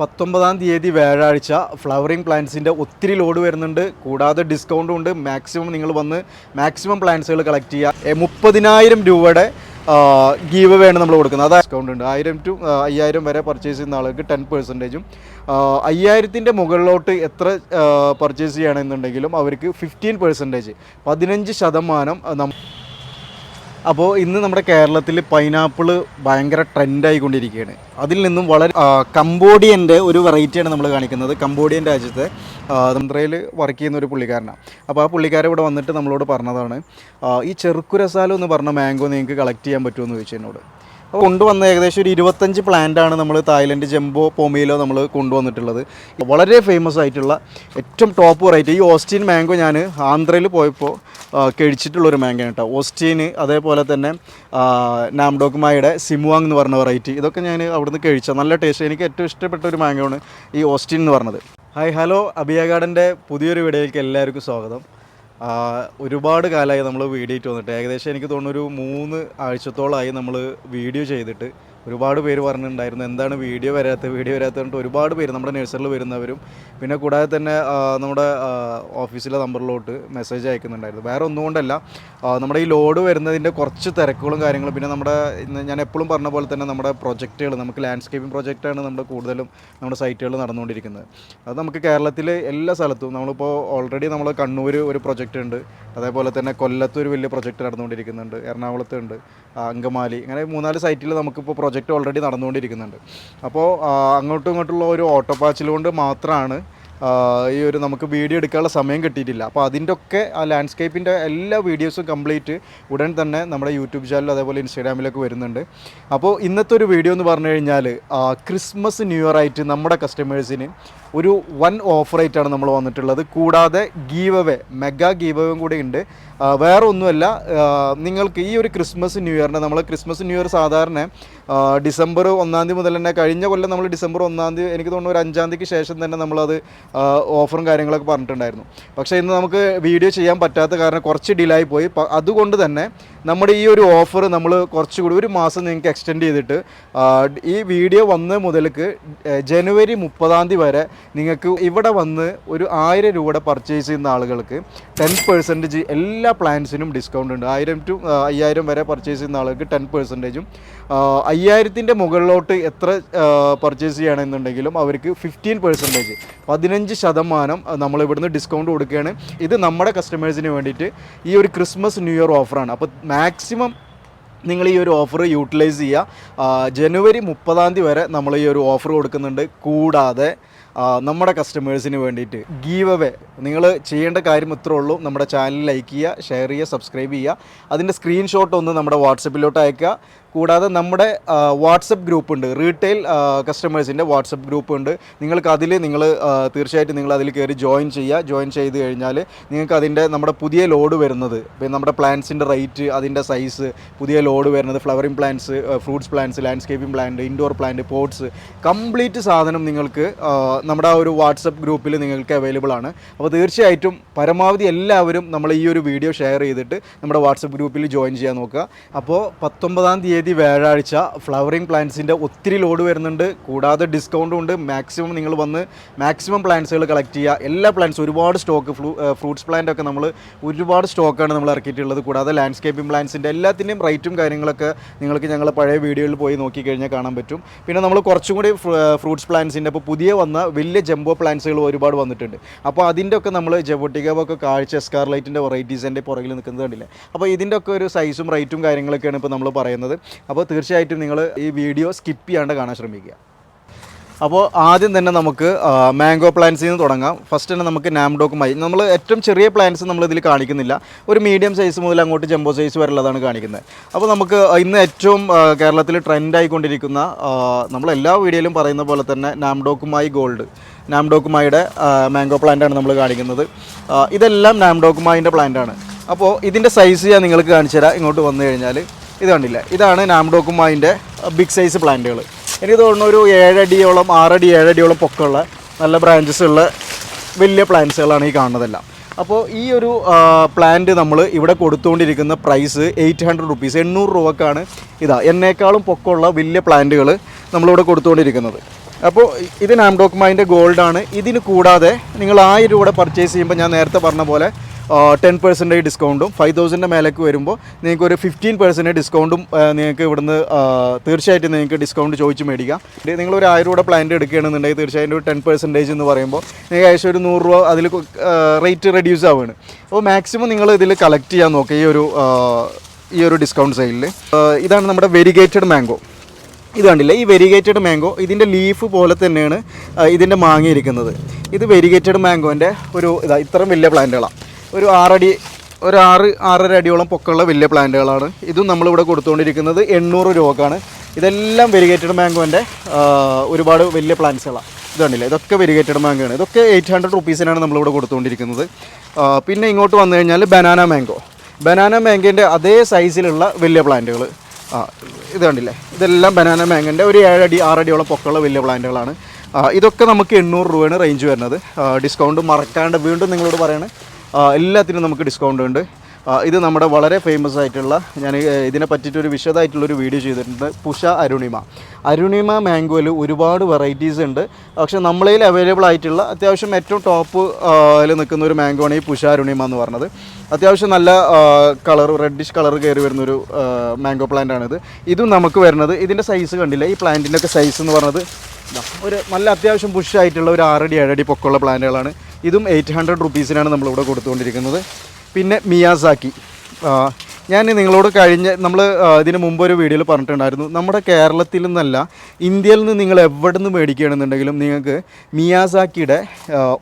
പത്തൊമ്പതാം തീയതി വ്യാഴാഴ്ച ഫ്ലവറിംഗ് പ്ലാന്റ്സിന്റെ ഒത്തിരി ലോഡ് വരുന്നുണ്ട്. കൂടാതെ ഡിസ്കൗണ്ടും ഉണ്ട്. മാക്സിമം നിങ്ങൾ വന്ന് മാക്സിമം പ്ലാന്റ്സുകൾ കളക്ട് ചെയ്യുക. മുപ്പതിനായിരം രൂപയുടെ ഗീവ് വേണം നമ്മൾ കൊടുക്കുന്നത്. അത് ഡിസ്കൗണ്ട് ഉണ്ട്. ആയിരം ടു അയ്യായിരം വരെ പർച്ചേസ് ചെയ്യുന്ന ആൾക്ക് ടെൻ പെർസെന്റേജും അയ്യായിരത്തിന്റെ മുകളിലോട്ട് എത്ര പർച്ചേസ് ചെയ്യണമെന്നുണ്ടെങ്കിലും അവർക്ക് ഫിഫ്റ്റീൻ പെർസെന്റേജ് പതിനഞ്ച് ശതമാനം നം അപ്പോൾ ഇന്ന് നമ്മുടെ കേരളത്തിൽ പൈനാപ്പിൾ ഭയങ്കര ട്രെൻഡായിക്കൊണ്ടിരിക്കുകയാണ്. അതിൽ നിന്നും വളരെ കംബോഡിയന്റെ ഒരു വെറൈറ്റിയാണ് നമ്മൾ കാണിക്കുന്നത്. കംബോഡിയൻ രാജ്യത്തെ തന്ത്രയിൽ വർക്ക് ചെയ്യുന്ന ഒരു പുള്ളിക്കാരനാണ്. അപ്പോൾ ആ പുള്ളിക്കാരൻ ഇവിടെ വന്നിട്ട് നമ്മളോട് പറഞ്ഞതാണ് ഈ ചെറുക്കുരസാലം എന്ന് പറഞ്ഞ മാംഗോ നിങ്ങൾക്ക് കളക്ട് ചെയ്യാൻ പറ്റുമെന്ന് ചോദിച്ചു എന്നോട്. കൊണ്ടുവന്ന ഏകദേശം ഒരു ഇരുപത്തഞ്ച് പ്ലാന്റാണ് നമ്മൾ തായ്ലൻഡ് ജംബോ പോമയിലോ നമ്മൾ കൊണ്ടുവന്നിട്ടുള്ളത്. വളരെ ഫേമസ് ആയിട്ടുള്ള ഏറ്റവും ടോപ്പ് വെറൈറ്റി ഈ ഓസ്റ്റീൻ മാംഗോ ഞാൻ ആന്ധ്രയിൽ പോയപ്പോൾ കഴിച്ചിട്ടുള്ളൊരു മാംഗോ കേട്ടോ ഓസ്റ്റീന് അതേപോലെ തന്നെ നാംഡോക്മായുടെ സിമുവാങ് എന്ന് പറഞ്ഞ വെറൈറ്റി ഇതൊക്കെ ഞാൻ അവിടുന്ന് കഴിച്ച നല്ല ടേസ്റ്റ് എനിക്ക് ഏറ്റവും ഇഷ്ടപ്പെട്ട ഒരു മാംഗോ ആണ് ഈ ഓസ്റ്റീൻ എന്ന് പറഞ്ഞത്. ഹായ് ഹലോ അബിയ ഗാർഡന്റെ പുതിയൊരു വീഡിയോയിലേക്ക് എല്ലാവർക്കും സ്വാഗതം. ഒരുപാട് കാലമായി നമ്മൾ വീഡിയോ ഇട്ട് വന്നിട്ട്. ഏകദേശം എനിക്ക് തോന്നുന്നു ഒരു മൂന്ന് ആഴ്ചത്തോളമായി നമ്മൾ വീഡിയോ ചെയ്തിട്ട്. ഒരുപാട് പേര് പറഞ്ഞിട്ടുണ്ടായിരുന്നു എന്താണ് വീഡിയോ വരാത്തത് വീഡിയോ വരാത്തത് പറഞ്ഞിട്ട് ഒരുപാട് പേര് നമ്മുടെ നഴ്സറിൽ വരുന്നവരും പിന്നെ കൂടാതെ തന്നെ നമ്മുടെ ഓഫീസിലെ നമ്പറിലോട്ട് മെസ്സേജ് അയക്കുന്നുണ്ടായിരുന്നു. വേറെ ഒന്നുകൊണ്ടല്ല നമ്മുടെ ഈ ലോഡ് വരുന്നതിന്റെ കുറച്ച് തിരക്കുകളും കാര്യങ്ങളും പിന്നെ നമ്മുടെ ഞാൻ എപ്പോഴും പറഞ്ഞ പോലെ തന്നെ നമ്മുടെ പ്രൊജക്റ്റുകൾ നമുക്ക് ലാൻഡ്സ്കേപ്പിംഗ് പ്രൊജക്റ്റാണ് നമ്മുടെ കൂടുതലും നമ്മുടെ സൈറ്റുകൾ നടന്നുകൊണ്ടിരിക്കുന്നത്. അത് നമുക്ക് കേരളത്തിൽ എല്ലാ സ്ഥലത്തും നമ്മളിപ്പോൾ ഓൾറെഡി നമ്മൾ കണ്ണൂർ ഒരു പ്രൊജക്റ്റ് ഉണ്ട് അതേപോലെ തന്നെ കൊല്ലത്ത് ഒരു വലിയ പ്രൊജക്റ്റ് നടന്നുകൊണ്ടിരിക്കുന്നുണ്ട് എറണാകുളത്ത് ഉണ്ട് അങ്കമാലി അങ്ങനെ മൂന്നാൽ സൈറ്റിൽ നമുക്കിപ്പോൾ പ്രൊജക്റ്റ് ഓൾറെഡി നടന്നുകൊണ്ടിരിക്കുന്നുണ്ട്. അപ്പോൾ അങ്ങോട്ടും ഇങ്ങോട്ടുള്ള ഒരു ഓട്ടോപ്പാച്ചിൽ കൊണ്ട് മാത്രമാണ് ഈ ഒരു നമുക്ക് വീഡിയോ എടുക്കാനുള്ള സമയം കിട്ടിയിട്ടില്ല. അപ്പോൾ അതിന്റെ ഒക്കെ ആ ലാൻഡ്സ്കേപ്പിന്റെ എല്ലാ വീഡിയോസും കംപ്ലീറ്റ് ഉടൻ തന്നെ നമ്മുടെ യൂട്യൂബ് ചാനൽ അതേപോലെ ഇൻസ്റ്റാഗ്രാമിലൊക്കെ വരുന്നുണ്ട്. അപ്പോൾ ഇന്നത്തെ ഒരു വീഡിയോ എന്ന് പറഞ്ഞു കഴിഞ്ഞാൽ ക്രിസ്മസ് ന്യൂ ഇയർ ആയിട്ട് നമ്മുടെ കസ്റ്റമേഴ്സിന് ഒരു വൺ ഓഫർ ആയിട്ടാണ് നമ്മൾ വന്നിട്ടുള്ളത്. കൂടാതെ ഗീവ് അവേ മെഗാ ഗീവ് കൂടി ഉണ്ട്. വേറെ ഒന്നുമല്ല നിങ്ങൾക്ക് ഈ ഒരു ക്രിസ്മസ് ന്യൂ ഇയറിന് നമ്മൾ ക്രിസ്മസ് ന്യൂ ഇയർ സാധാരണ ഡിസംബർ ഒന്നാം തീയതി മുതൽ തന്നെ കഴിഞ്ഞ കൊല്ലം നമ്മൾ ഡിസംബർ ഒന്നാം തീയതി എനിക്ക് തോന്നുന്നു ഒരു അഞ്ചാം തീയതിക്ക് ശേഷം തന്നെ നമ്മളത് ഓഫറും കാര്യങ്ങളൊക്കെ പറഞ്ഞിട്ടുണ്ടായിരുന്നു. പക്ഷേ ഇന്ന് നമുക്ക് വീഡിയോ ചെയ്യാൻ പറ്റാത്ത കാരണം കുറച്ച് ഡിലേ ആയി പോയി. അതുകൊണ്ട് തന്നെ നമ്മുടെ ഈ ഒരു ഓഫർ നമ്മൾ കുറച്ചുകൂടി ഒരു മാസം നിങ്ങൾക്ക് എക്സ്റ്റെൻഡ് ചെയ്തിട്ട് ഈ വീഡിയോ വന്ന മുതൽക്ക് ജനുവരി മുപ്പതാം തീയതി വരെ നിങ്ങൾക്ക് ഇവിടെ വന്ന് ഒരു ആയിരം രൂപയുടെ പർച്ചേസ് ചെയ്യുന്ന ആളുകൾക്ക് ടെൻ പെർസെന്റേജ് എല്ലാ പ്ലാൻസിനും ഡിസ്കൗണ്ട് ഉണ്ട്. ആയിരം ടു അയ്യായിരം വരെ പർച്ചേസ് ചെയ്യുന്ന ആളുകൾക്ക് ടെൻ പെർസെന്റേജും അയ്യായിരത്തിന്റെ മുകളിലോട്ട് എത്ര പർച്ചേസ് ചെയ്യണമെന്നുണ്ടെങ്കിലും അവർക്ക് ഫിഫ്റ്റീൻ പെർസെന്റേജ് പതിനഞ്ച് ശതമാനം നമ്മൾ ഇവിടുന്ന് ഡിസ്കൗണ്ട് കൊടുക്കുകയാണ്. ഇത് നമ്മുടെ കസ്റ്റമേഴ്സിന് വേണ്ടിയിട്ട് ഈ ഒരു ക്രിസ്മസ് ന്യൂ ഇയർ ഓഫറാണ് അപ്പോൾ മാക്സിമം നിങ്ങൾ ഈ ഒരു ഓഫർ യൂട്ടിലൈസ് ചെയ്യുക. ജനുവരി മുപ്പതാം തീയതി വരെ നമ്മൾ ഈ ഒരു ഓഫർ കൊടുക്കുന്നുണ്ട്. കൂടാതെ നമ്മുടെ കസ്റ്റമേഴ്സിന് വേണ്ടിയിട്ട് ഗീവ് അവേ നിങ്ങൾ ചെയ്യേണ്ട കാര്യം ഇത്രേ ഉള്ളൂ. നമ്മുടെ ചാനൽ ലൈക്ക് ചെയ്യുക ഷെയർ ചെയ്യുക സബ്സ്ക്രൈബ് ചെയ്യുക. അതിന്റെ സ്ക്രീൻഷോട്ട് ഒന്ന് നമ്മുടെ വാട്സപ്പിലോട്ട് അയക്കുക കൂടാതെ നമ്മുടെ വാട്സപ്പ് ഗ്രൂപ്പ് ഉണ്ട് റീറ്റെയിൽ കസ്റ്റമേഴ്സിന്റെ വാട്സപ്പ് ഗ്രൂപ്പ് ഉണ്ട് നിങ്ങൾക്ക് അതിൽ നിങ്ങൾ തീർച്ചയായിട്ടും നിങ്ങൾ അതിൽ കയറി ജോയിൻ ചെയ്യുക ജോയിൻ ചെയ്ത് കഴിഞ്ഞാൽ നിങ്ങൾക്ക് അതിന്റെ നമ്മുടെ പുതിയ ലോഡ് വരുന്നത്. നമ്മുടെ പ്ലാന്റ്സിന്റെ റേറ്റ് അതിന്റെ സൈസ് പുതിയ ലോഡ് വരുന്നത് flowering plants fruits plants landscaping plant indoor plant pots complete സാധനം നിങ്ങൾക്ക് നമ്മുടെ ആ ഒരു വാട്സപ്പ് ഗ്രൂപ്പിൽ നിങ്ങൾക്ക് അവൈലബിൾ ആണ്. അപ്പോൾ തീർച്ചയായിട്ടും പരമാവധി എല്ലാവരും നമ്മൾ ഈ ഒരു വീഡിയോ ഷെയർ ചെയ്തിട്ട് നമ്മുടെ വാട്സപ്പ് ഗ്രൂപ്പിൽ ജോയിൻ ചെയ്യാൻ നോക്കുക. അപ്പോൾ പത്തൊമ്പതാം തീയതി വ്യാഴാഴ്ച ഫ്ലവറിംഗ് പ്ലാന്റ്സിന്റെ ഒത്തിരി ലോഡ് വരുന്നുണ്ട്. കൂടാതെ ഡിസ്കൗണ്ടും ഉണ്ട്. മാക്സിമം നിങ്ങൾ വന്ന് മാക്സിമം പ്ലാന്റ്സുകൾ കളക്ട് ചെയ്യുക. എല്ലാ പ്ലാന്റ്സ് ഒരുപാട് സ്റ്റോക്ക് ഫ്രൂട്ട്സ് പ്ലാന്റ് ഒക്കെ നമ്മൾ ഒരുപാട് സ്റ്റോക്കാണ് നമ്മൾ ഇറക്കിയിട്ടുള്ളത്. കൂടാതെ ലാൻഡ്സ്കേപ്പിംഗ് പ്ലാന്റ്സിന്റെ എല്ലാത്തിന്റെയും റേറ്റും കാര്യങ്ങളൊക്കെ നിങ്ങൾക്ക് ഞങ്ങൾ പഴയ വീഡിയോയിൽ പോയി നോക്കിക്കഴിഞ്ഞാൽ കാണാൻ പറ്റും. പിന്നെ നമ്മൾ കുറച്ചും കൂടി ഫ്രൂട്ട്സ് പ്ലാന്റ്സിന്റെ ഇപ്പോൾ പുതിയ വന്ന വലിയ ജംബോ പ്ലാന്റ്സുകൾ ഒരുപാട് വന്നിട്ടുണ്ട്. അപ്പോൾ അതിന്റെ ഒക്കെ നമ്മൾ ജബോട്ടികബൊക്കെ കാഴ്ച സ്കാർലൈറ്റിന്റെ വെറൈറ്റീസിന്റെ പുറകിൽ നിൽക്കുന്നത് കണ്ടില്ല? അപ്പോൾ ഇതിന്റെ ഒക്കെ ഒരു സൈസും റേറ്റും കാര്യങ്ങളൊക്കെയാണ് ഇപ്പോൾ നമ്മൾ പറയുന്നത്. അപ്പോൾ തീർച്ചയായിട്ടും നിങ്ങൾ ഈ വീഡിയോ സ്കിപ്പ് ചെയ്യാണ്ട് കാണാൻ ശ്രമിക്കുക. അപ്പോൾ ആദ്യം തന്നെ നമുക്ക് മാംഗോ പ്ലാന്റ്സിൽ നിന്ന് തുടങ്ങാം. ഫസ്റ്റ് തന്നെ നമുക്ക് നാംഡോക്കുമായി നമ്മൾ ഏറ്റവും ചെറിയ പ്ലാന്റ്സ് നമ്മൾ ഇതിൽ കാണിക്കുന്നില്ല. ഒരു മീഡിയം സൈസ് മുതൽ അങ്ങോട്ട് ജംബോ സൈസ് വരെയുള്ളതാണ് കാണിക്കുന്നത്. അപ്പോൾ നമുക്ക് ഇന്ന് ഏറ്റവും കേരളത്തിൽ ട്രെൻഡായിക്കൊണ്ടിരിക്കുന്ന നമ്മൾ എല്ലാ വീഡിയോയിലും പറയുന്ന പോലെ തന്നെ നാംഡോക്കുമായി ഗോൾഡ് നാംഡോക്കുമായിയുടെ മാംഗോ പ്ലാന്റാണ് നമ്മൾ കാണിക്കുന്നത്. ഇതെല്ലാം ഇതെല്ലാം നാംഡോക്കുമായിന്റെ പ്ലാന്റാണ് അപ്പോൾ ഇതിന്റെ സൈസ് ഞാൻ നിങ്ങൾക്ക് കാണിച്ചു തരാം ഇങ്ങോട്ട് വന്നു കഴിഞ്ഞാൽ ഇത് കണ്ടില്ല? ഇതാണ് നാംഡോക്കുമായിന്റെ ബിഗ് സൈസ് പ്ലാന്റുകൾ എനിക്ക് തോന്നുന്നു ഒരു ഏഴടിയോളം ആറടി ഏഴടിയോളം പൊക്കമുള്ള നല്ല ബ്രാഞ്ചസ് ഉള്ള വലിയ പ്ലാന്റ്സുകളാണ് ഈ കാണുന്നതെല്ലാം. അപ്പോൾ ഈ ഒരു പ്ലാന്റ് നമ്മൾ ഇവിടെ കൊടുത്തുകൊണ്ടിരിക്കുന്ന പ്രൈസ് എയ്റ്റ് ഹൺഡ്രഡ് റുപ്പീസ് എണ്ണൂറ് രൂപക്കാണ് ഇതാ എന്നേക്കാളും പൊക്കമുള്ള വലിയ പ്ലാന്റുകൾ നമ്മളിവിടെ കൊടുത്തുകൊണ്ടിരിക്കുന്നത്. അപ്പോൾ ഇത് നാംഡോക്മായിന്റെ ഗോൾഡാണ് ഇതിന് കൂടാതെ നിങ്ങൾ ആയിരം രൂപയുടെ പർച്ചേസ് ചെയ്യുമ്പോൾ ഞാൻ നേരത്തെ പറഞ്ഞ പോലെ ടെൻ പെർസെന്റേജ് ഡിസ്കൗണ്ടും ഫൈവ് തൗസൻഡിന്റെ മേലേക്ക് വരുമ്പോൾ നിങ്ങൾക്ക് ഒരു ഫിഫ്റ്റീൻ പെർസെന്റേജ് ഡിസ്കൗണ്ടും നിങ്ങൾക്ക് ഇവിടുന്ന് തീർച്ചയായിട്ടും നിങ്ങൾക്ക് ഡിസ്കൗണ്ട് ചോദിച്ച് മേടിക്കാം. നിങ്ങൾ ഒരു ആയിരം രൂപ പ്ലാന്റ് എടുക്കുകയാണെന്നുണ്ടെങ്കിൽ തീർച്ചയായിട്ടും ഒരു ടെൻ പെർസെന്റേജ് എന്ന് പറയുമ്പോൾ നിങ്ങൾക്ക് ഏകദേശം ഒരു നൂറ് രൂപ അതിൽ റേറ്റ് റെഡ്യൂസ് ആവുകയാണ്. അപ്പോൾ മാക്സിമം നിങ്ങൾ ഇതിൽ കളക്ട് ചെയ്യാൻ നോക്കുക ഈ ഒരു ഈ ഒരു ഡിസ്കൗണ്ട് സൈഡിൽ ഇതാണ് നമ്മുടെ വെരിഗേറ്റഡ് മാംഗോ ഇത് കണ്ടില്ല? ഈ വെരിഗേറ്റഡ് മാംഗോ ഇതിന്റെ ലീഫ് പോലെ തന്നെയാണ് ഇതിന്റെ മാങ്ങ ഇരിക്കുന്നത്. ഇത് വെരിഗേറ്റഡ് മാംഗോന്റെ ഒരു ഇതാ ഇത്രയും വലിയ പ്ലാന്റുകളാണ് ഒരു ആറടി ഒരു ആറ് ആറര അടിയോളം പൊക്കമുള്ള വലിയ പ്ലാന്റുകളാണ്. ഇതും നമ്മളിവിടെ കൊടുത്തുകൊണ്ടിരിക്കുന്നത് എണ്ണൂറ് രൂപക്കാണ്. ഇതെല്ലാം വെരിഗേറ്റഡ് മാംഗോന്റെ ഒരുപാട് വലിയ പ്ലാന്റ്സുകളാണ്. ഇതുണ്ടല്ലേ ഇതൊക്കെ വെരിഗേറ്റഡ് മാംഗോ ആണ് ഇതൊക്കെ എയ്റ്റ് ഹൺഡ്രഡ് റുപ്പീസിനാണ് നമ്മളിവിടെ കൊടുത്തുകൊണ്ടിരിക്കുന്നത്. പിന്നെ ഇങ്ങോട്ട് വന്നു കഴിഞ്ഞാൽ ബനാന മാംഗോ. ബനാന മാംഗോന്റെ അതേ സൈസിലുള്ള വലിയ പ്ലാന്റുകൾ ആ ഇത് കണ്ടില്ലേ ഇതെല്ലാം ബനാന മാങ്ങന്റെ ഒരു ഏഴടി ആറടിയോളം പൊക്കമുള്ള വലിയ പ്ലാന്റുകളാണ്. ഇതൊക്കെ നമുക്ക് എണ്ണൂറ് രൂപയാണ് റേഞ്ച് വരുന്നത്. ഡിസ്കൗണ്ട് മറക്കാണ്ട് വീണ്ടും നിങ്ങളോട് പറയാണ്. എല്ലാത്തിനും നമുക്ക് ഡിസ്കൗണ്ട് ഉണ്ട്. ഇത് നമ്മുടെ വളരെ ഫേമസ് ആയിട്ടുള്ള ഞാൻ ഇതിനെ പറ്റിയിട്ടൊരു വിശദമായിട്ടുള്ളൊരു വീഡിയോ ചെയ്തിട്ടുണ്ട്. പുഷ അരുണിമ. അരുണിമ മാംഗോയിൽ ഒരുപാട് വെറൈറ്റീസ് ഉണ്ട്. പക്ഷെ നമ്മളതിൽ അവൈലബിൾ ആയിട്ടുള്ള അത്യാവശ്യം ഏറ്റവും ടോപ്പ് നിൽക്കുന്ന ഒരു മാംഗോ ആണ് ഈ പുഷ അരുണിമ എന്ന് പറഞ്ഞത്. അത്യാവശ്യം നല്ല കളർ റെഡിഷ് കളർ കയറി വരുന്നൊരു മാംഗോ പ്ലാന്റ് ആണിത്. ഇതും നമുക്ക് വരുന്നത് ഇതിന്റെ സൈസ് കണ്ടില്ല? ഈ പ്ലാന്റിന്റെ ഒക്കെ സൈസ് എന്ന് പറഞ്ഞത് ഒരു നല്ല അത്യാവശ്യം പുഷ് ആയിട്ടുള്ള ഒരു ആറടി ഏഴടി പൊക്കമുള്ള പ്ലാന്റുകളാണ് ഇതും എയ്റ്റ് ഹൺഡ്രഡ് റുപ്പീസിനാണ് നമ്മളിവിടെ കൊടുത്തുകൊണ്ടിരിക്കുന്നത്. പിന്നെ മിയാസാക്കി. ഞാൻ നിങ്ങളോട് കഴിഞ്ഞ നമ്മൾ ഇതിന് മുമ്പ് ഒരു വീഡിയോയിൽ പറഞ്ഞിട്ടുണ്ടായിരുന്നു. നമ്മുടെ കേരളത്തിൽ നിന്നല്ല ഇന്ത്യയിൽ നിന്ന് നിങ്ങൾ എവിടെ നിന്ന് മേടിക്കുകയാണെന്നുണ്ടെങ്കിലും നിങ്ങൾക്ക് മിയാസാക്കിയുടെ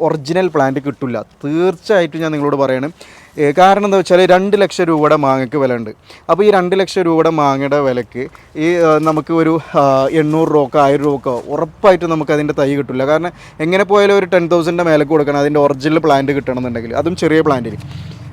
ഒറിജിനൽ പ്ലാന്റ് കിട്ടില്ല. തീർച്ചയായിട്ടും ഞാൻ നിങ്ങളോട് പറയണം. കാരണം എന്താ വെച്ചാൽ രണ്ട് ലക്ഷം രൂപയുടെ മാങ്ങയ്ക്ക് വില ഉണ്ട് അപ്പോൾ ഈ രണ്ട് ലക്ഷം രൂപയുടെ മാങ്ങയുടെ വിലക്ക് ഈ നമുക്ക് ഒരു എണ്ണൂറ് രൂപക്കോ ആയിരം രൂപക്കോ ഉറപ്പായിട്ടും നമുക്ക് അതിന്റെ തൈ കിട്ടില്ല കാരണം എങ്ങനെ പോയാലും ഒരു ടെൻ തൗസൻഡിന്റെ മേലേക്ക് കൊടുക്കണം അതിന്റെ ഒറിജിനൽ പ്ലാന്റ് കിട്ടണമെന്നുണ്ടെങ്കിൽ. അതും ചെറിയ പ്ലാന്റിൽ